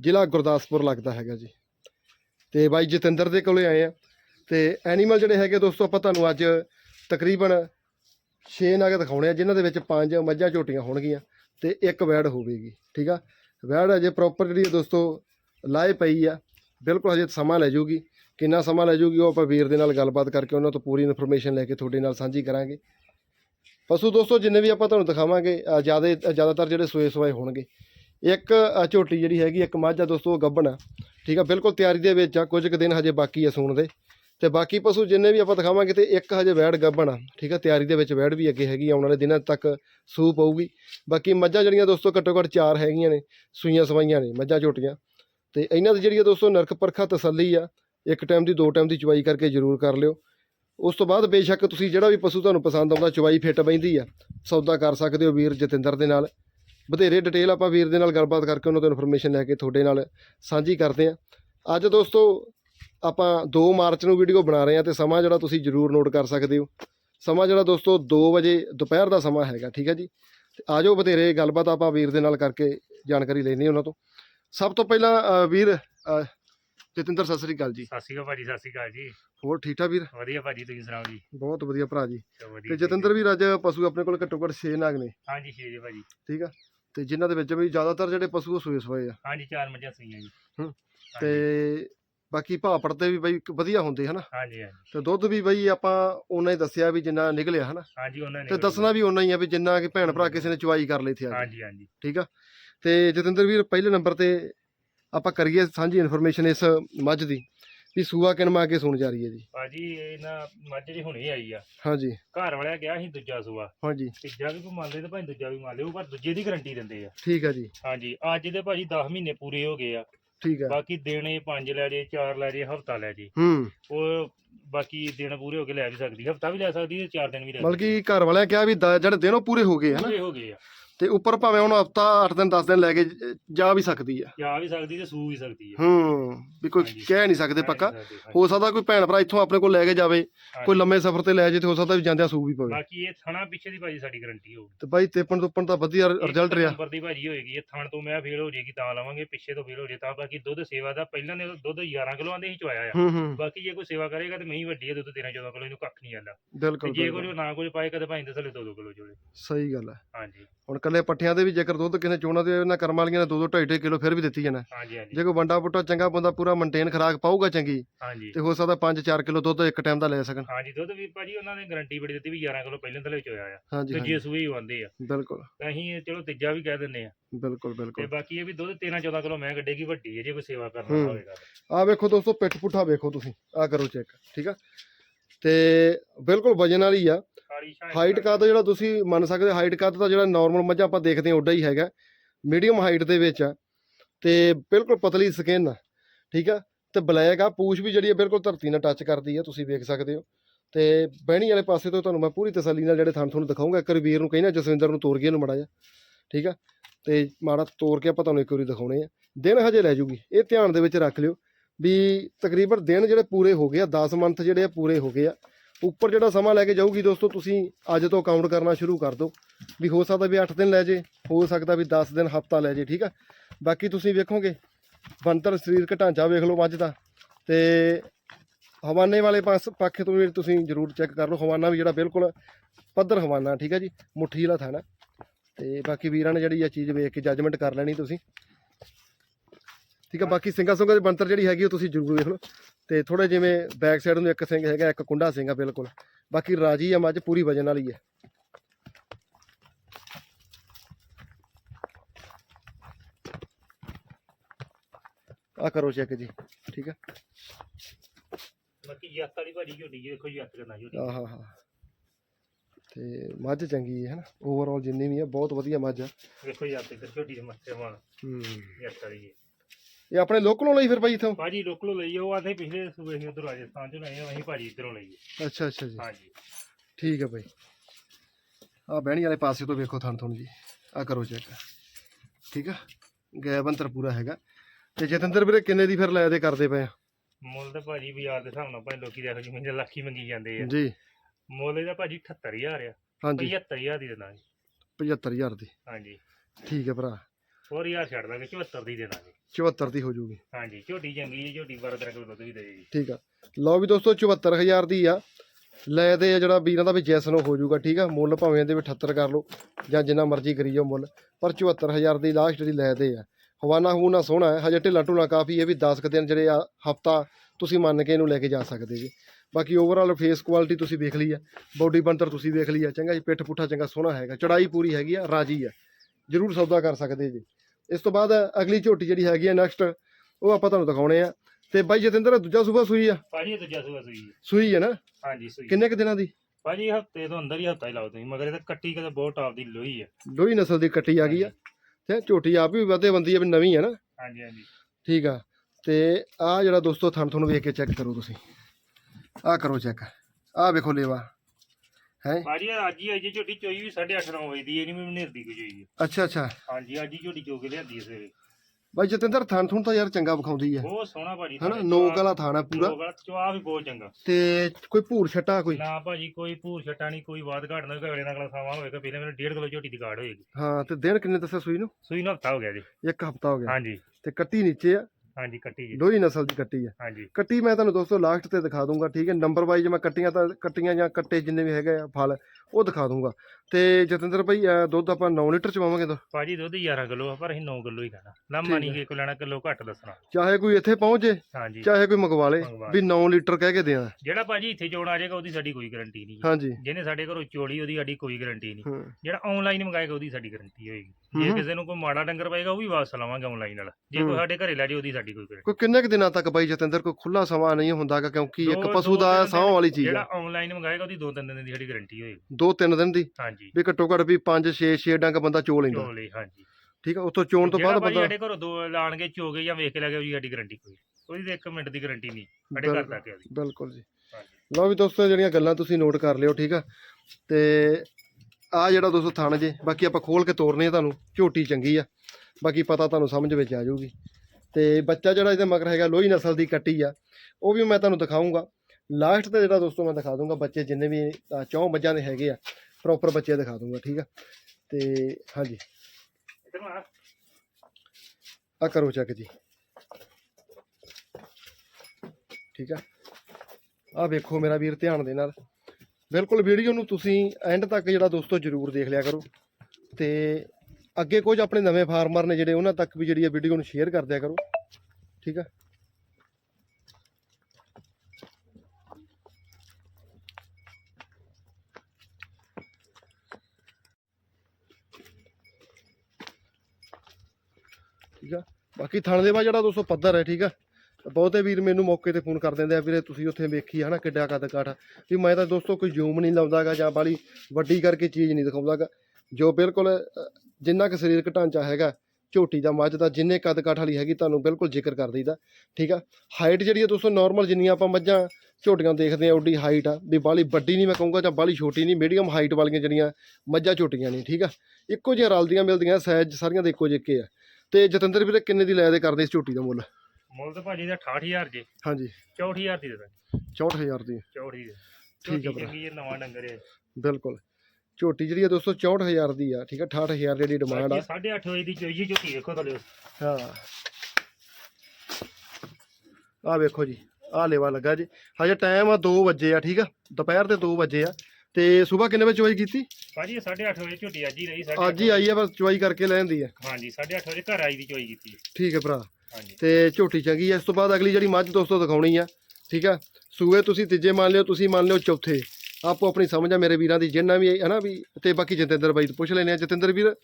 ਜ਼ਿਲ੍ਹਾ ਗੁਰਦਾਸਪੁਰ ਲੱਗਦਾ ਹੈਗਾ ਜੀ। ਤੇ ਬਾਈ ਜਤਿੰਦਰ ਦੇ ਕੋਲੇ ਆਏ ਆ। ਤੇ ਐਨੀਮਲ ਜਿਹੜੇ ਹੈਗੇ ਦੋਸਤੋ, ਆਪਾਂ ਤੁਹਾਨੂੰ ਅੱਜ ਤਕਰੀਬਨ 6 ਨਗ ਦਿਖਾਉਣੇ ਆ, ਜਿਨ੍ਹਾਂ ਦੇ ਵਿੱਚ ਪੰਜ ਮੱਝਾਂ ਝੋਟੀਆਂ ਹੋਣਗੀਆਂ ਤੇ ਇੱਕ ਵੈੜ ਹੋਵੇਗੀ, ਠੀਕ ਆ? ਵੈੜ ਅਜੇ ਪ੍ਰੋਪਰ ਜਿਹੜੀ ਦੋਸਤੋ ਲਾਏ ਪਈ ਆ, ਬਿਲਕੁਲ ਹਜੇ ਸਮਾਂ ਲੈ ਜੂਗੀ। ਕਿੰਨਾ ਸਮਾਂ ਲੈ ਜੂਗੀ ਉਹ ਆਪਾਂ ਵੀਰ ਦੇ ਨਾਲ ਗੱਲਬਾਤ ਕਰਕੇ ਉਹਨਾਂ ਤੋਂ ਪੂਰੀ ਇਨਫੋਰਮੇਸ਼ਨ ਲੈ ਕੇ ਤੁਹਾਡੇ ਨਾਲ ਸਾਂਝੀ ਕਰਾਂਗੇ। ਪਸ਼ੂ ਦੋਸਤੋ, ਜਿੰਨੇ ਵੀ ਆਪਾਂ ਤੁਹਾਨੂੰ ਦਿਖਾਵਾਂਗੇ ਜ਼ਿਆਦਾ ਜ਼ਿਆਦਾਤਰ ਜਿਹੜੇ ਸੋਏ ਸਵਾਏ ਹੋਣਗੇ ਇੱਕ ਝੋਟੀ ਜਿਹੜੀ ਹੈਗੀ, ਇੱਕ ਮੱਝ ਆ ਦੋਸਤੋ, ਉਹ ਗੱਭਣ ਆ। ਠੀਕ ਆ, ਬਿਲਕੁਲ ਤਿਆਰੀ ਦੇ ਵਿੱਚ ਆ, ਕੁਝ ਕੁ ਦਿਨ ਹਜੇ ਬਾਕੀ ਆ ਸੂਣ ਦੇ। ਤੇ ਬਾਕੀ ਪਸ਼ੂ ਜਿੰਨੇ ਵੀ ਆਪਾਂ ਦਿਖਾਵਾਂਗੇ, ਤੇ ਇੱਕ ਹਜੇ ਵੈੜ ਗੱਭਣ ਆ। ਠੀਕ ਆ, ਤਿਆਰੀ ਦੇ ਵਿੱਚ ਵੈੜ ਵੀ ਅੱਗੇ ਹੈਗੀ ਆਉਣ ਵਾਲੇ ਦਿਨਾਂ ਤੱਕ ਸੂ ਪਊਗੀ। ਬਾਕੀ ਮੱਝਾਂ ਜਿਹੜੀਆਂ ਦੋਸਤੋ, ਘੱਟੋ ਘੱਟ ਚਾਰ ਹੈਗੀਆਂ ਨੇ, ਸੂਈਆਂ ਸਵਾਈਆਂ ਨੇ, ਮੱਝਾਂ, ਝੋਟੀਆਂ। ਤੇ ਇਹਨਾਂ ਦੀ ਜਿਹੜੀ ਆ ਦੋਸਤੋ, ਨਰਕ ਪਰਖਾ ਤਸੱਲੀ ਆ, ਇੱਕ ਟਾਈਮ ਦੀ, ਦੋ ਟਾਈਮ ਦੀ ਚਵਾਈ ਕਰਕੇ ਜ਼ਰੂਰ ਕਰ ਲਿਓ। ਉਸ ਤੋਂ ਬਾਅਦ ਬੇਸ਼ੱਕ ਤੁਸੀਂ ਜਿਹੜਾ ਵੀ ਪਸ਼ੂ ਤੁਹਾਨੂੰ ਪਸੰਦ ਆਉਂਦਾ ਚਵਾਈ ਫਿੱਟ ਬੈਂਦੀ ਆ, ਸੌਦਾ ਕਰ ਸਕਦੇ ਹੋ ਵੀਰ ਜਤਿੰਦਰ ਦੇ ਨਾਲ। ਬਥੇਰੇ ਡਿਟੇਲ ਆਪਾਂ ਵੀਰ ਦੇ ਨਾਲ ਗੱਲਬਾਤ ਕਰਕੇ ਉਹਨਾਂ ਤੋਂ ਇਨਫੋਰਮੇਸ਼ਨ ਲੈ ਕੇ ਤੁਹਾਡੇ ਨਾਲ ਸਾਂਝੀ ਕਰਦੇ ਹਾਂ। ਅੱਜ ਦੋਸਤੋ ਆਪਾਂ 2 ਮਾਰਚ ਨੂੰ ਵੀਡੀਓ ਬਣਾ ਰਹੇ ਹਾਂ ਤੇ ਸਮਾਂ ਜਿਹੜਾ ਤੁਸੀਂ ਜਰੂਰ ਨੋਟ ਕਰ ਸਕਦੇ ਹੋ। ਸਮਾਂ ਜਿਹੜਾ ਦੋਸਤੋ 2 ਵਜੇ ਦੁਪਹਿਰ ਦਾ ਸਮਾਂ ਹੈਗਾ ਠੀਕ ਹੈ ਜੀ? ਤੇ ਆਜੋ ਬਥੇਰੇ ਗੱਲਬਾਤ ਆਪਾਂ ਵੀਰ ਦੇ ਨਾਲ ਕਰਕੇ ਜਾਣਕਾਰੀ ਲੈਣੀ ਉਹਨਾਂ ਤੋਂ। ਸਭ ਤੋਂ ਪਹਿਲਾਂ ਵੀਰ ਜਤਿੰਦਰ ਸਤਿ ਸ੍ਰੀ ਅਕਾਲ ਜੀ। ਸਤਿ ਸ਼੍ਰੀ ਅਕਾਲ ਭਾਜੀ ਸਤਿ ਸ਼੍ਰੀ ਅਕਾਲ ਜੀ। ਹੋਰ ਠੀਕ ਠਾਕ ਵੀਰ? ਵਧੀਆ ਭਾਜੀ ਤੁਸੀਂ ਸੁਣਾਓ ਜੀ? ਬਹੁਤ ਵਧੀਆ ਭਰਾ ਜੀ। ਤੇ। ਜਤਿੰਦਰ ਵੀਰ ਅੱਜ ਪਸ਼ੂ ਆਪਣੇ ਕੋਲ ਘੱਟੋ ਘੱਟ 6 ਨਾਗ ਨੇ। ਹਾਂਜੀ ਸ਼੍ਰੀ ਜੀ ਭਾਜੀ। ਠੀਕ ਆ? ਤੇ ਜਿਨ੍ਹਾਂ ਦੇ ਵਿੱਚ ਵੀ ਜ਼ਿਆਦਾਤਰ ਜਿਹੜੇ ਪਸ਼ੂ ਉਹ ਸੂਏ ਸਵਾਏ ਆ। ਹਾਂਜੀ ਚਾਰ ਮੱਝਾਂ ਸੂਈਆਂ ਜੀ। ਹੂੰ। ਤੇ ਬਾਕੀ ਭਾਪੜ ਤੇ ਵੀ ਬਈ ਵਧੀਆ ਹੁੰਦੇ ਹਨਾ। ਹਾਂਜੀ ਹਾਂਜੀ। ਤੇ ਦੁੱਧ ਵੀ ਬਈ ਆਪਾਂ ਉਹਨਾਂ ਹੀ ਦੱਸਿਆ ਵੀ ਜਿੰਨਾ ਨਿਕਲਿਆ ਹਨਾ। ਹਾਂਜੀ ਉਹਨਾਂ ਨੇ ਤੇ ਦੱਸਣਾ ਵੀ ਉਹਨਾਂ ਹੀ ਆ ਵੀ ਜਿੰਨਾ ਕਿ ਭੈਣ ਭਰਾ ਕਿਸੇ ਨੇ ਚਵਾਈ ਕਰ ਲਈ ਆ ਕੇ। ਹਾਂਜੀ ਹਾਂਜੀ। ਠੀਕ ਆ? ਤੇ ਜਤਿੰਦਰ ਵੀਰ ਪਹਿਲੇ ਨੰਬਰ ਤੇ ਆਪਾਂ ਕਰੀਏ ਸਾਂਝੀ ਇਨਫੋਰਮੇਸ਼ਨ ਇਸ ਮੱਝ ਦੀ। ਵੀ ਸੂਆ ਕਿਨਮਾ ਕੇ ਸੁਣ ਜਾ ਰਹੀ ਹੈ ਜੀ। ਭਾਜੀ ਇਹ ਨਾ ਮੱਝ ਜਿਹੜੀ ਹੁਣੇ ਆਈ ਆ। ਹਾਂਜੀ। ਘਰ ਵਾਲਿਆ ਗਿਆ ਸੀ ਦੂਜਾ ਸੂਆ। ਹਾਂਜੀ। ਤੀਜਾ ਵੀ ਕੋਈ ਮੰਨ ਲੈ ਤੇ ਭਾਈ ਦੂਜਾ ਵੀ ਮੰਨ ਲਿਓ ਪਰ ਦੂਜੇ ਦੀ ਗਾਰੰਟੀ ਦਿੰਦੇ ਆ। ਠੀਕ ਆ ਜੀ। ਹਾਂਜੀ ਅੱਜ ਦੇ ਭਾਜੀ 10 ਮਹੀਨੇ ਪੂਰੇ ਹੋ ਗਏ ਆ। ਠੀਕ ਆ। ਬਾਕੀ ਦਿਨੇ 5 ਲੈ ਜੇ 4 ਲੈ ਜੇ ਹਫਤਾ ਲੈ ਜੇ। ਹੂੰ। ਉਹ ਬਾਕੀ ਦਿਨ ਪੂਰੇ ਹੋ ਕੇ ਲੈ ਵੀ ਸਕਦੀ ਹਫਤਾ ਵੀ ਲੈ ਸਕਦੀ ਤੇ 4 ਦਿਨ ਵੀ ਲੈ ਬਲਕਿ ਘਰ ਵਾਲਿਆਂ ਕਿਹਾ ਵੀ ਜਿਹੜੇ ਦਿਨ ਉਹ ਪੂਰੇ ਹੋ ਗਏ ਹਨਾ ਪੂਰੇ ਹੋ ਗਏ ਆ। ਤੇ ਉੱਪਰ ਭਾਵੇਂ ਹੁਣ ਹਫਤਾ 8 ਦਿਨ 10 ਦਿਨ ਲੈ ਕੇ ਜ- ਵੀ ਸਕਦੀ ਆ। ਜਾ ਵੀ ਸਕਦੀ ਤੇ ਸੂ ਵੀ ਸਕਦੀ ਆ। ਹੂੰ ਵੀ ਕੋਈ ਹਾਂਜੀ। ਕਹਿ ਨਹੀਂ ਸਕਦੇ ਪੱਕਾ। ਹੋ ਸਕਦਾ ਕੋਈ ਭੈਣ ਭਰਾ ਇੱਥੋਂ ਆਪਣੇ ਕੋਲ ਲੈ ਕੇ ਜਾਵੇ ਕੋਈ ਲੰਮੇ ਸਫ਼ਰ ਤੇ ਲੈ ਜੇ ਤੇ ਹੋ ਸਕਦਾ ਵੀ ਜਾਂਦਿਆਂ ਸੂ ਵੀ ਪਵੇ। ਬਾਕੀ ਇਹ ਥਣਾ ਪਿੱਛੇ ਦੀ ਭਾਜੀ ਸਾਡੀ ਗਾਰੰਟੀ ਹੋਊਗੀ। ਤੇ ਬਾਈ ਤੇਪਣ ਤੋਪਣ ਤਾਂ ਵਧੀਆ ਰਿਜ਼ਲਟ ਰਿਹਾ। ਨੰਬਰ ਦੀ ਭਾਜੀ ਹੋਏਗੀ ਇਹ ਥਣ ਤੋਂ ਮੈਂ ਫੇਲ ਹੋ ਜੇਗੀ ਤਾਂ ਲਵਾਂਗੇ ਪਿੱਛੇ ਤੋਂ ਫੇਲ ਹੋ ਜੇ ਤਾਂ ਬਾਕੀ ਦੁੱਧ ਸੇਵਾ ਦਾ ਪਹਿਲਾਂ ਨੇ ਦੁੱਧ 11 ਕਿਲੋ ਆਂਦੇ ਸੀ ਚੁਆਇਆ ਆ। ਹੂੰ ਹੂੰ। ਬਾਕੀ ਜੇ ਕੋਈ ਸੇਵਾ ਕਰੇਗਾ ਤੇ ਮਹੀਂ ਵੱਡੀ ਹੈ ਦੁੱਧ 13 14 ਕਿਲੋ ਇਹਨੂੰ ਕੱਖ ਨਹੀਂ ਆਂਦਾ। ਬਿਲਕੁਲ ਜੇ ਬਿਲਕੁਲ। ਕੋਈ ਨਾ ਕੁਝ ਪਾਏ ਕਦੇ ਭਾਈ ਦਸਲੇ 2 2 ਕਿਲੋ ਜੋੜੇ। ਸਹੀ ਗੱਲ ਹੈ ਹਾਂਜੀ। ਹੁਣ ਕੱਲੇ ਪੱਠਿਆਂ ਦੇ ਵੀ ਜੇਕਰ ਦੁੱਧ ਕਿਸੇ ਚੋਣਾ ਦੇ ਇਹਨਾਂ ਕਰਮ ਵਾਲੀਆਂ ਨੇ 2-2 2.5 ਕਿਲੋ ਫਿਰ ਵੀ ਦਿੱਤੀ ਜਾਣਾ। ਹਾਂਜੀ ਹਾਂਜੀ। ਜੇ ਕੋਈ ਬੰਦਾ ਬੁੱਟਾ ਚੰਗਾ ਬੰਦਾ ਪੂਰਾ ਮੇਨਟੇਨ ਖਰਾਕ ਪਾਊਗਾ ਚੰਗੀ ਹਾਂਜੀ। ਤੇ ਹੋ ਸਕਦਾ 5-4 ਕਿਲੋ ਦੁੱਧ ਇੱਕ ਟਾਈਮ ਦਾ ਲੈ ਸਕਣ। ਹਾਂਜੀ ਦੁੱਧ ਵੀ ਭਾਜੀ ਉਹਨਾਂ ਨੇ ਗਾਰੰਟੀ ਬੜੀ ਦਿੱਤੀ ਵੀ 11 ਕਿਲੋ ਪਹਿਲਾਂ ਥਲੇ ਚੋਇਆ ਆ। ਹਾਂਜੀ ਤੇ ਹਾਂਜੀ। ਜੇ ਸੂਈ ਆਉਂਦੇ ਆ। ਬਿਲਕੁਲ। ਤਾਂ ਅਸੀਂ ਚਲੋ ਤੀਜਾ ਵੀ ਕਹਿ ਦਿੰਨੇ ਆ। ਬਿਲਕੁਲ ਤੇ ਬਿਲਕੁਲ। ਬਾਕੀ ਇਹ ਵੀ ਦੁੱਧ 13 14 ਕਿਲੋ ਮੈਂ ਕੱਢੇਗੀ ਵੱਡੀ ਹੈ ਜੇ ਕੋਈ ਸੇਵਾ ਹੂੰ। ਕਰਨਾ ਹੋਵੇਗਾ ਆ ਵੇਖੋ ਦੋਸਤੋ ਪਿੱਠ ਪੁੱਠਾ ਵੇਖੋ ਤੁਸੀਂ। ਆ ਕਰੋ ਚੈੱਕ ਠੀਕ ਆ? ਤੇ ਬਿਲਕੁਲ ਵਜਨ ਵਾਲੀ ਆ। ਹਾਈਟ ਕੱਦ ਜਿਹੜਾ ਤੁਸੀਂ ਮੰਨ ਸਕਦੇ ਹਾਈਟ ਕੱਦ ਤਾਂ ਜਿਹੜਾ ਨਾਰਮਲ ਮੱਝਾਂ ਆਪਾਂ ਦੇਖਦੇ ਹਾਂ ਉੱਡਾ ਹੀ ਹੈਗਾ। ਮੀਡੀਅਮ ਹਾਈਟ ਦੇ ਵਿੱਚ ਆ। ਤੇ ਬਿਲਕੁਲ ਪਤਲੀ ਸਕਿਨ ਆ ਠੀਕ ਆ? ਤੇ ਬਲੈਕ ਆ ਪੂਛ ਵੀ ਜਿਹੜੀ ਆ ਬਿਲਕੁਲ ਧਰਤੀ ਨਾਲ ਟੱਚ ਕਰਦੀ ਆ ਤੁਸੀਂ ਵੇਖ ਸਕਦੇ ਹੋ। ਤੇ ਬਹਿਣੀ ਵਾਲੇ ਪਾਸੇ ਤੋਂ ਤੁਹਾਨੂੰ ਮੈਂ ਪੂਰੀ ਤਸੱਲੀ ਨਾਲ ਜਿਹੜੇ ਥਣ ਤੁਹਾਨੂੰ ਦਿਖਾਉਂਗਾ ਇੱਕ ਵਾਰੀ ਨੂੰ ਕਹਿਣਾ ਜਸਵਿੰਦਰ ਨੂੰ ਤੋਰ ਕੇ ਇਹਨੂੰ ਮੜਾ ਜਾ ਠੀਕ ਆ? ਤੇ ਮਾੜਾ ਤੋਰ ਕੇ ਆਪਾਂ ਤੁਹਾਨੂੰ ਇੱਕ ਵਾਰੀ ਦਿਖਾਉਣੇ ਆ। ਦਿਨ ਹਜੇ ਲੈ ਜੂਗੀ ਇਹ ਧਿਆਨ ਦੇ ਵਿੱਚ ਰੱਖ ਲਿਓ। ਵੀ ਤਕਰੀਬਨ ਦਿਨ ਜਿਹੜੇ ਪੂਰੇ ਹੋ ਗਏ ਆ 10 ਮੰਥ ਜਿਹੜੇ ਆ ਪੂਰੇ ਹੋ ਗਏ ਆ। ਉੱਪਰ ਜਿਹੜਾ ਸਮਾਂ ਲੈ ਕੇ ਜਾਊਗੀ ਦੋਸਤੋ, ਤੁਸੀਂ ਅੱਜ ਤੋਂ ਕਾਊਂਟ ਕਰਨਾ ਸ਼ੁਰੂ ਕਰ ਦਿਓ। ਵੀ ਹੋ ਸਕਦਾ ਵੀ 8 ਦਿਨ ਲੈ ਜੇ, ਹੋ ਸਕਦਾ ਵੀ 10 ਦਿਨ ਹਫਤਾ ਲੈ ਜੇ, ਠੀਕ ਆ? ਬਾਕੀ ਤੁਸੀਂ ਵੇਖੋਗੇ ਬੰਤਰ ਸਰੀਰਕ ਢਾਂਚਾ ਵੇਖ ਲਓ ਮੱਝ ਦਾ। ਤੇ ਹਵਾਨੇ ਵਾਲੇ ਪਾਸ ਪੱਖੇ ਤੋਂ ਵੀ ਤੁਸੀਂ ਜ਼ਰੂਰ ਚੈੱਕ ਕਰ ਲਓ। ਹਵਾਨਾ ਵੀ ਜਿਹੜਾ ਬਿਲਕੁਲ ਪੱਧਰ ਹਵਾਨਾ, ਠੀਕ ਹੈ ਜੀ? ਮੁੱਠੀ ਵਾਲਾ ਥਾਣਾ। ਤੇ ਬਾਕੀ ਵੀਰਾਂ ਨੇ ਜਿਹੜੀ ਇਹ ਚੀਜ਼ ਵੇਖ ਕੇ ਜੱਜਮੈਂਟ ਕਰ ਲੈਣੀ ਤੁਸੀਂ। ਠੀਕ ਆ ਬਾਕੀ ਸਿੰਘਾਂ ਸੁੰਗਾਂ ਦੀ ਬੰਤਰ ਜਿਹੜੀ ਹੈਗੀ ਉਹ ਤੁਸੀਂ ਜ਼ਰੂਰ ਵੇਖ ਲਓ। ਤੇ ਥੋੜੇ ਜਿਵੇਂ ਬੈਕ ਸਾਈਡ ਨੂੰ ਇੱਕ ਸਿੰਘ ਹੈਗਾ ਇੱਕ ਕੁੰਡਾ ਸਿੰਘ ਆ ਬਿਲਕੁਲ। ਬਾਕੀ ਰਾਜੀ ਆ ਮੱਝ ਪੂਰੀ ਵਜਨ ਵਾਲੀ ਹੈ ਆ ਕਰੋ ਚੈੱਕ ਜੀ ਠੀਕ ਆ? ਬਾਕੀ ਜੱਤ ਵਾਲੀ ਭਾਜੀ ਝੋਟੀ ਜੀ ਦੇਖੋ ਜੱਤ ਕਰਨਾ ਝੋਟੀ। ਆਹ ਹਾ ਹਾ ਤੇ ਮੱਝ ਚੰਗੀ ਹੈ ਹਨਾ? ਓਵਰਆਲ ਜਿੰਨੀ ਵੀ ਹੈ ਬਹੁਤ ਵਧੀਆ ਮੱਝ ਆ। ਵੇਖੋ ਜੱਤ ਇੱਧਰ ਝੋਟੀ ਦੇ ਮੱਥੇ ਮਾਨ ਹੂੰ। ਜੱਤ ਵਾਲੀ ਜੀ। ਇਹ ਆਪਣੇ ਲੋਕਲੋਂ ਲਈ ਫਿਰ ਬਾਈ ਇਥੋਂ? ਭਾਜੀ ਲੋਕਲੋ ਲਈ ਉਹ ਆਦੇ ਪਿਛਲੇ ਸੂਬੇ ਸੀ ਉਧਰ ਰਾਜਸਥਾਨ ਚੋਂ ਲਏ ਅਸੀਂ ਭਾਜੀ ਇਧਰੋਂ ਲਈ ਅੱਛਾ ਅੱਛਾ ਜੀ। ਹਾਂਜੀ। ਠੀਕ ਹੈ ਬਾਈ। ਆ ਬਹਿਣੀ ਵਾਲੇ ਪਾਸੇ ਤੋਂ ਵੇਖੋ ਥਣ ਥਣ ਜੀ। ਆ ਕਰੋ ਚੈੱਕ ਠੀਕ ਆ? ਗੈਬ ਅੰਤਰ ਪੂਰਾ ਹੈਗਾ। ਤੇ ਜਤਿੰਦਰ ਵੀਰੇ ਕਿੰਨੇ ਦੀ ਫਿਰ ਲੈ ਦੇ ਕਰਦੇ ਪਏ ਆ? ਮੁੱਲ ਤਾਂ ਭਾਜੀ ਬਾਜ਼ਾਰ ਦੇ ਹਿਸਾਬ ਨਾਲ ਭਾਈ ਲੋਕੀ ਦੇਖੋ ਜੀ ਮੈਨੂੰ ਲੱਖੀ ਮੰਗੀ ਜਾਂਦੇ ਆ। ਜੀ। ਮੁੱਲ ਇਹਦਾ ਭਾਜੀ 78000 ਆ। ਹਾਂਜੀ। 75000 ਦੀ ਦੇਣਾ 75000 ਦੀ। ਹਾਂਜੀ। ਠੀਕ ਹੈ ਭਰਾ। ਹੋਰ ਯਾਰ ਛੱਡ ਦਾਂਗੇ 74 ਦੀ ਦੇ ਦਾਂਗੇ। 74 ਦੀ ਹੋ ਜੂਗੀ। ਹਾਂਜੀ ਝੋਟੀ ਚੰਗੀ ਹੈ ਝੋਟੀ 12 13 ਕਿਲੋ ਦੁੱਧ ਵੀ ਦੇ ਜੀ ਠੀਕ ਆ। ਲਓ ਵੀ ਦੋਸਤੋ 74000 ਦੀ ਆ। ਲੈ ਦੇ ਆ ਜਿਹੜਾ ਵੀਰਾਂ ਦਾ ਵੀ ਜੈਸ ਨੂੰ ਹੋ ਜਾਊਗਾ ਠੀਕ ਆ। ਮੁੱਲ ਭਾਵੇਂ ਇਹਦੇ ਵੀ 78 ਕਰ ਲਓ ਜਾਂ ਜਿੰਨਾ ਮਰਜ਼ੀ ਕਰੀ ਜਾਓ ਮੁੱਲ। ਪਰ 74000 ਦੀ ਲਾਸਟ ਦੀ ਲੈ ਦੇ ਆ। ਹਵਾਨਾ ਹੂਨਾ ਸੋਹਣਾ ਹੈ ਹਜੇ ਢਿੱਲਾ ਢੁਲਾ ਕਾਫੀ ਹੈ ਵੀ 10 ਕੁ ਦਿਨ ਜਿਹੜੇ ਆ ਹਫਤਾ ਤੁਸੀਂ ਮੰਨ ਕੇ ਇਹਨੂੰ ਲੈ ਕੇ ਜਾ ਸਕਦੇ ਜੀ। ਬਾਕੀ ਓਵਰਆਲ ਫੇਸ ਕੁਆਲਿਟੀ ਤੁਸੀਂ ਵੇਖ ਲਈ ਆ ਬਾਡੀ ਬੰਤਰ ਤੁਸੀਂ ਵੇਖ ਲਈ ਆ। ਚੰਗਾ ਜੀ ਪਿੱਠ ਪੁੱਠਾ ਚੰਗਾ ਸੋਹਣਾ ਹੈਗਾ ਚੜਾਈ ਪੂਰੀ ਹੈਗੀ ਆ ਰਾਜੀ ਆ। ਜਰੂਰ ਸੌਦਾ ਕਰ ਸਕਦੇ ਜੀ। ਇਸ ਤੋਂ ਬਾਅਦ ਅਗਲੀ ਝੋਟੀ ਜਿਹੜੀ ਹੈਗੀ ਆ ਨੈਕਸਟ ਉਹ ਆਪਾਂ ਤੁਹਾਨੂੰ ਦਿਖਾਉਣੇ ਆ। ਤੇ ਬਾਈ ਜਤਿੰਦਰ ਦੂਜਾ ਸੂਬਾ ਸੂਈ ਆ? ਭਾਜੀ ਦੂਜਾ ਸੂਆ ਸੂਈ ਹੈ। ਸੂਈ ਹੈ ਨਾ? ਹਾਂਜੀ ਸੂਈ ਕਿੰਨੇ ਕੁ ਦਿਨਾਂ ਦੀ? ਭਾਜੀ ਹਫ਼ਤੇ ਤੋਂ ਅੰਦਰ ਹੀ ਹਫਤਾ ਹੀ ਤੁਸੀਂ ਮਗਰ ਇਹ ਤਾਂ ਕੱਟੀ ਕਦੇ ਬਹੁਤ ਟਾਪ ਦੀ ਲੋਈ ਹੈ ਲੋਹੀ ਨਸਲ ਦੀ ਕੱਟੀ ਆ ਗਈ ਆ। ਤੇ ਝੋਟੀ ਆਪ ਵੀ ਵਧੇ ਬੰਦੀ ਆ ਵੀ ਨਵੀਂ ਆ ਨਾ। ਹਾਂਜੀ ਹਾਂਜੀ। ਠੀਕ ਆ। ਤੇ ਆ ਜਿਹੜਾ ਦੋਸਤੋ ਥਣ ਤੁਹਾਨੂੰ ਵੇਖ ਕੇ ਚੈੱਕ ਕਰੋ ਤੁਸੀਂ। ਆ ਕਰੋ ਚੈੱਕ ਆ ਵੇਖੋ ਲੇਵਾ। ਹੈ? ਭਾਜੀ ਇਹ ਅੱਜ ਹੀ ਆਈ ਜੀ ਝੋਟੀ ਚੋਈ ਵੀ 8:30 9 ਵਜੇ ਦੀ ਇਹ ਨਹੀਂ ਮੈਨੂੰ ਨਿਰਦੀ ਕੋਈ ਹੋਈ ਹੈ। ਅੱਛਾ ਅੱਛਾ। ਹਾਂਜੀ ਅੱਜ ਹੀ ਝੋਟੀ ਚੋ ਕੇ ਲਿਆਂਦੀ ਹੈ ਸਵੇਰੇ। ਬਾਈ ਜਤਿੰਦਰ ਥਣ ਥੁਣ ਤਾਂ ਯਾਰ ਚੰਗਾ ਵਿਖਾਉਂਦੀ ਆ ਬਹੁਤ ਸੋਹਣਾ ਭਾਜੀ ਹਨਾ ਨੋਕ ਵਾਲਾ ਥਾਣਾ ਪੂਰਾ। ਚਵਾ ਵੀ ਬਹੁਤ ਚੰਗਾ। ਤੇ ਕੋਈ ਭੂਰ ਛੱਟਾ ਕੋਈ? ਨਾ ਭਾਜੀ ਕੋਈ ਭੂਰ ਛਟਾ ਨਹੀਂ ਕੋਈ ਵਾਦ ਘਾਟ ਨਾ ਘੜੇ ਨਾਲ ਸਾਵਾ ਹੋਵੇਗਾ ਪਹਿਲਾਂ ਮੈਨੂੰ 1.5 ਕਿਲੋ ਝੋਟੀ ਦੀ ਕਾੜ ਹੋਏਗੀ। ਹਾਂ ਤੇ ਦਿਨ ਕਿੰਨੇ ਦੱਸਿਆ ਸੂਈ ਨੂੰ? ਸੂਈ ਨੂੰ ਹਫਤਾ ਹੋ ਗਿਆ ਜੀ। ਇੱਕ ਹਫਤਾ ਹੋ ਗਿਆ। ਹਾਂਜੀ। ਤੇ ਕੱਟੀ ਨੀਚੇ ਆ? ਹਾਂਜੀ ਕੱਟੀ ਜੀ। ਲੋਹੀ ਨਸਲ ਦੀ ਕੱਟੀ ਆ। ਹਾਂਜੀ। ਕੱਟੀ ਮੈਂ ਤੁਹਾਨੂੰ ਦੋਸਤੋ ਲਾਸਟ ਤੇ ਦਿਖਾ ਦੂੰਗਾ ਠੀਕ ਹੈ? ਨੰਬਰ ਵਾਈਜ਼ ਮੈਂ ਕੱਟੀਆਂ ਤਾਂ ਕੱਟੀਆਂ ਜਾਂ ਕੱਟੇ ਜਿੰਨੇ ਵੀ ਹੈਗੇ ਆ ਫਲ ਉਹ ਦਿਖਾ ਦੂੰਗਾ ਤੇ ਜਤਿੰਦਰ ਭਾਈ ਅਹ ਦੁੱਧ ਆਪਾਂ 9 ਲੀਟਰ ਚਵਾਵਾਂਗੇ ਤਾਂ ਭਾਜੀ ਦੁੱਧ 11 ਕਿਲੋ ਆ ਪਰ ਅਸੀਂ 9 ਕਿਲੋ ਹੀ ਖਾਣਾ। ਨਾ ਠੀਕ ਮਾਨੀ ਹੈ। ਕਿ ਕੋ ਲੈਣਾ ਕਿਲੋ ਘੱਟ ਦੱਸਣਾ। ਚਾਹੇ ਕੋਈ ਇੱਥੇ ਪਹੁੰਚੇ ਹਾਂਜੀ। ਚਾਹੇ ਕੋਈ ਮੰਗਵਾ ਲੇ ਮੰਗਵਾ ਵੀ 9 ਲੀਟਰ ਕਹਿ ਕੇ ਦਿਆਂ ਜਿਹੜਾ ਭਾਜੀ ਇੱਥੇ ਚੋਣ ਆ ਜਾਏਗਾ ਉਹਦੀ ਸਾਡੀ ਕੋਈ ਗਾਰੰਟੀ ਨਹੀਂ ਹਾਂਜੀ। ਜਿਹਨੇ ਸਾਡੇ ਘਰੋਂ ਚੋਲੀ ਉਹਦੀ ਸਾਡੀ ਕੋਈ ਗਾਰੰਟੀ ਨਹੀਂ। ਹਾਂ। ਜਿਹੜਾ ਆਨਲਾਈਨ ਮੰਗਾਏਗਾ ਉਹਦੀ ਸਾਡੀ ਗਾਰੰਟੀ ਹੋਏਗੀ। ਜੇ। ਕਿਸੇ ਨੂੰ ਕੋਈ ਮਾੜਾ ਡੰਗਰ ਪਏਗਾ ਉਹ ਵੀ ਵਾਪਸ ਲਾਵਾਂਗੇ ਆਨਲਾਈਨ ਨਾਲ। ਜੇ। ਕੋਈ ਸਾਡੇ ਘਰੇ ਲੈ ਜੇ ਉਹਦੀ ਸਾਡੀ ਕੋਈ ਗਾਰੰਟੀ ਕੋਈ ਕਿੰਨੇ ਕੁ ਦਿਨਾਂ ਤੱਕ ਬਾਈ ਜਤਿੰਦਰ ਕੋਈ ਖੁੱਲਾ ਸਮਾਂ ਨਹੀਂ ਹੁੰਦਾਗਾ ਕਿਉਂਕਿ ਇੱਕ ਪਸ਼ੂ ਦੋ ਸਾਹ ਵਾਲੀ ਚੀਜ਼ ਜਿਹੜਾ ਆ ਆਨਲਾਈਨ ਮੰਗਾਏਗਾ ਉਹਦੀ 2-3 ਦਿਨ ਦੀ ਸਾਡੀ ਗਾਰੰਟੀ ਹੋਏਗੀ। ਦੋ ਤਿੰਨ ਦਿਨ ਦੀ? ਹਾਂਜੀ। ਵੀ ਘੱਟੋ ਘੱਟ ਵੀ 5 6 6 ਡੰਗ ਬੰਦਾ ਚੋ ਲੈਂਦਾ। ਚੋਲੀ ਹਾਂਜੀ। ਠੀਕ ਆ ਉਤੋਂ ਚੋਣ ਤੋਂ ਜਿਹੜਾ ਬਾਅਦ ਭਾਜੀ ਬੰਦਾ ਸਾਡੇ ਘਰੋਂ ਦੋ ਲਾਣਗੇ ਚੋਗੇ ਜਾਂ ਵੇਖ ਕੇ ਲੈ ਗਿਆ ਉਹਦੀ ਸਾਡੀ ਗਾਰੰਟੀ ਕੋਈ। ਉਹਦੀ ਤਾਂ 1 ਮਿੰਟ ਦੀ ਗਾਰੰਟੀ ਨਹੀਂ ਸਾਡੇ ਘਰ। ਤੱਕ ਹੈ ਉਹਦੀ ਬਿਲਕੁਲ ਜੀ। ਹਾਂਜੀ। ਲਓ ਵੀ ਦੋਸਤੋ ਜਿਹੜੀਆਂ ਗੱਲਾਂ ਤੁਸੀਂ ਨੋਟ ਕਰ ਲਿਓ ਠੀਕ ਆ? ਤੇ ਆ ਜਿਹੜਾ ਦੋਸਤੋ ਥਣ ਜੇ ਬਾਕੀ ਆਪਾਂ ਖੋਲ ਕੇ ਤੋਰਨੇ ਆ ਤੁਹਾਨੂੰ ਝੋਟੀ ਚੰਗੀ ਆ। ਬਾਕੀ ਪਤਾ ਤੁਹਾਨੂੰ ਸਮਝ ਵਿੱਚ ਆ ਜਾਊਗੀ। ਤੇ ਬੱਚਾ ਜਿਹੜਾ ਇਹਦੇ ਮਗਰ ਹੈਗਾ ਲੋਹੀ ਨਸਲ ਦੀ ਕੱਟੀ ਆ ਉਹ ਵੀ ਮੈਂ ਤੁਹਾਨੂੰ ਦਿਖਾਉਂਗਾ ਲਾਸਟ ਤੇ ਜਿਹੜਾ ਦੋਸਤੋ ਮੈਂ ਦਿਖਾ ਦੂੰਗਾ ਬੱਚੇ ਜਿੰਨੇ ਵੀ ਚੌਂ ਮੱਝਾਂ ਦੇ ਹੈਗੇ ਆ ਪ੍ਰੋਪਰ ਬੱਚੇ ਦਿਖਾ ਦੂੰਗਾ ਠੀਕ ਆ? ਤੇ ਹਾਂਜੀ। ਇੱਧਰ ਆ ਕਰੋ ਚੈੱਕ ਜੀ। ਠੀਕ ਆ? ਆ ਵੇਖੋ ਮੇਰਾ ਵੀਰ ਧਿਆਨ ਦੇ ਨਾਲ। ਬਿਲਕੁਲ ਵੀਡੀਓ ਨੂੰ ਤੁਸੀਂ ਐਂਡ ਤੱਕ ਜਿਹੜਾ ਦੋਸਤੋ ਜਰੂਰ ਦੇਖ ਲਿਆ ਕਰੋ। ਤੇ ਅੱਗੇ ਕੁਝ ਆਪਣੇ ਨਵੇਂ ਫਾਰਮਰ ਨੇ ਜਿਹੜੇ, ਉਹਨਾਂ ਤੱਕ ਵੀ ਜਿਹੜੀ ਇਹ ਵੀਡੀਓ ਨੂੰ ਸ਼ੇਅਰ ਕਰ ਦਿਆ ਕਰੋ। ਠੀਕ ਆ ਠੀਕ ਆ ਬਾਕੀ ਥਣ ਦੇ ਵਾ ਜਿਹੜਾ ਦੋਸਤੋ ਪੱਧਰ ਹੈ, ਠੀਕ ਆ। ਬਹੁਤੇ ਵੀਰ ਮੈਨੂੰ ਮੌਕੇ ਤੇ ਫੋਨ ਕਰ ਦਿੰਦੇ ਆ, ਵੀਰੇ ਤੁਸੀਂ ਉੱਥੇ ਵੇਖੀ ਹਨਾ, ਕਿੱਡਾ ਕੱਦ ਕਾਠ ਆ। ਵੀ ਮੈਂ ਤਾਂ ਦੋਸਤੋ ਕੋਈ ਜ਼ੂਮ ਨਹੀਂ ਲਾਉਂਦਾਗਾ ਜਾਂ ਬਾਲੀ ਵੱਡੀ ਕਰਕੇ ਚੀਜ਼ ਨਹੀਂ ਦਿਖਾਉਂਦਾਗਾ। ਜੋ ਬਿਲਕੁਲ ਜਿੰਨਾ ਕੁ ਸਰੀਰਕ ਢਾਂਚਾ ਹੈਗਾ, ਝੋਟੀ ਦਾ ਮੱਝ ਦਾ, ਜਿੰਨੇ ਕੱਦ ਕਾਠ ਵਾਲੀ ਹੈਗੀ, ਤੁਹਾਨੂੰ ਬਿਲਕੁਲ ਜ਼ਿਕਰ ਕਰ ਦਈਦਾ, ਠੀਕ ਆ। ਹਾਈਟ ਜਿਹੜੀ ਆ ਦੋਸਤੋ ਨਾਰਮਲ ਜਿੰਨੀਆਂ ਆਪਾਂ ਮੱਝਾਂ, ਝੋਟੀਆਂ ਦੇਖਦੇ ਆ, ਓਡੀ ਹਾਈਟ ਆ। ਵੀ ਬਾਲੀ ਵੱਡੀ ਨਹੀਂ ਮੈਂ ਕਹੂੰਗਾ ਜਾਂ ਬਾਲੀ ਛੋਟੀ ਨਹੀਂ ਮੀਡੀਅਮ ਹਾਈਟ ਵਾਲੀਆਂ ਜਿਹੜੀਆਂ ਮੱਝਾਂ, ਝੋਟੀਆਂ ਨੇ, ਠੀਕ ਆ। ਇੱਕੋ ਜਿਹੀਆਂ ਰਲਦੀਆਂ ਮਿਲਦੀਆਂ ਸਾਈਜ਼ ਸਾਰੀਆਂ ਦੇ ਇੱਕੋ ਜਿਹੇ ਆ। ਤੇ ਜਤਿੰਦਰ ਵੀਰੇ ਕਿੰਨੇ ਦੀ ਲੈ ਦੇ ਕਰਦੇ ਇਸ ਝੋਟੀ ਦਾ ਮੁੱਲ? ਮੁੱਲ ਤਾਂ ਭਾਜੀ ਦਾ 68000 ਜੇ। ਹਾਂਜੀ। 64000 ਦੀ ਦੇ ਦਾਂਗੇ। 64000 ਦੀ। 64 ਦੀ। ਠੀਕ ਭਰਾ। ਚੰਗੀ ਹੈ ਨਵਾਂ ਡੰਗਰ ਹੈ। ਬਿਲਕੁਲ। ਝੋਟੀ ਜਿਹੜੀ ਆ ਦੋਸਤੋ 64000 ਦੀ ਆ ਠੀਕ ਆ 68000 ਜਿਹੜੀ ਡਿਮਾਂਡ ਆ। ਬਾਕੀ 8.5 ਵਜੇ ਦੀ ਚੋਈ ਝੋਟੀ ਵੇਖੋ ਥੱਲੇ। ਹਾਂ। ਆ ਵੇਖੋ ਜੀ ਆ ਲੇਵਾ ਲੱਗਾ ਜੀ। ਹਜੇ ਟਾਈਮ ਆ 2 ਵਜੇ ਆ ਠੀਕ ਆ? ਦੁਪਹਿਰ ਦੇ 2 ਵਜੇ ਆ। ਤੇ ਸਵੇਰ ਕਿੰਨੇ ਵਜੇ ਚੁਆਈ ਕੀਤੀ? ਭਾਜੀ 8.5 ਵਜੇ ਝੋਟੀ ਅੱਜ ਹੀ ਰਹੀ ਅੱਜ ਹੀ ਆਈ ਆ ਬਸ ਚੁਆਈ ਕਰਕੇ ਲੈ ਜਾਂਦੀ ਆ। ਹਾਂਜੀ 8.5 ਵਜੇ ਘਰ ਆਈ ਦੀ ਚੋਈ ਕੀਤੀ। ਠੀਕ ਹੈ ਭਰਾ। ਹਾਂਜੀ। ਤੇ ਝੋਟੀ ਚੰਗੀ ਆ। ਇਸ ਤੋਂ ਬਾਅਦ ਅਗਲੀ ਜਿਹੜੀ ਮੱਝ ਦੋਸਤੋ ਦਿਖਾਉਣੀ ਆ ਠੀਕ ਆ? ਸੂਏ ਤੁਸੀਂ ਤੀਜੇ ਮੰਨ ਲਿਓ ਤੁਸੀਂ ਮੰਨ ਲਿਓ ਚੌਥੇ। ਆਪੋ ਆਪਣੀ ਸਮਝ ਆ ਮੇਰੇ ਵੀਰਾਂ ਦੀ ਜਿੰਨਾ ਵੀ ਹੈ ਨਾ ਵੀ ਤੇ ਬਾਕੀ ਜਤਿੰਦਰ ਬਾਈ ਤੋਂ ਪੁੱਛ ਲੈਨੇ ਆ। ਜਤਿੰਦਰ ਵੀਰ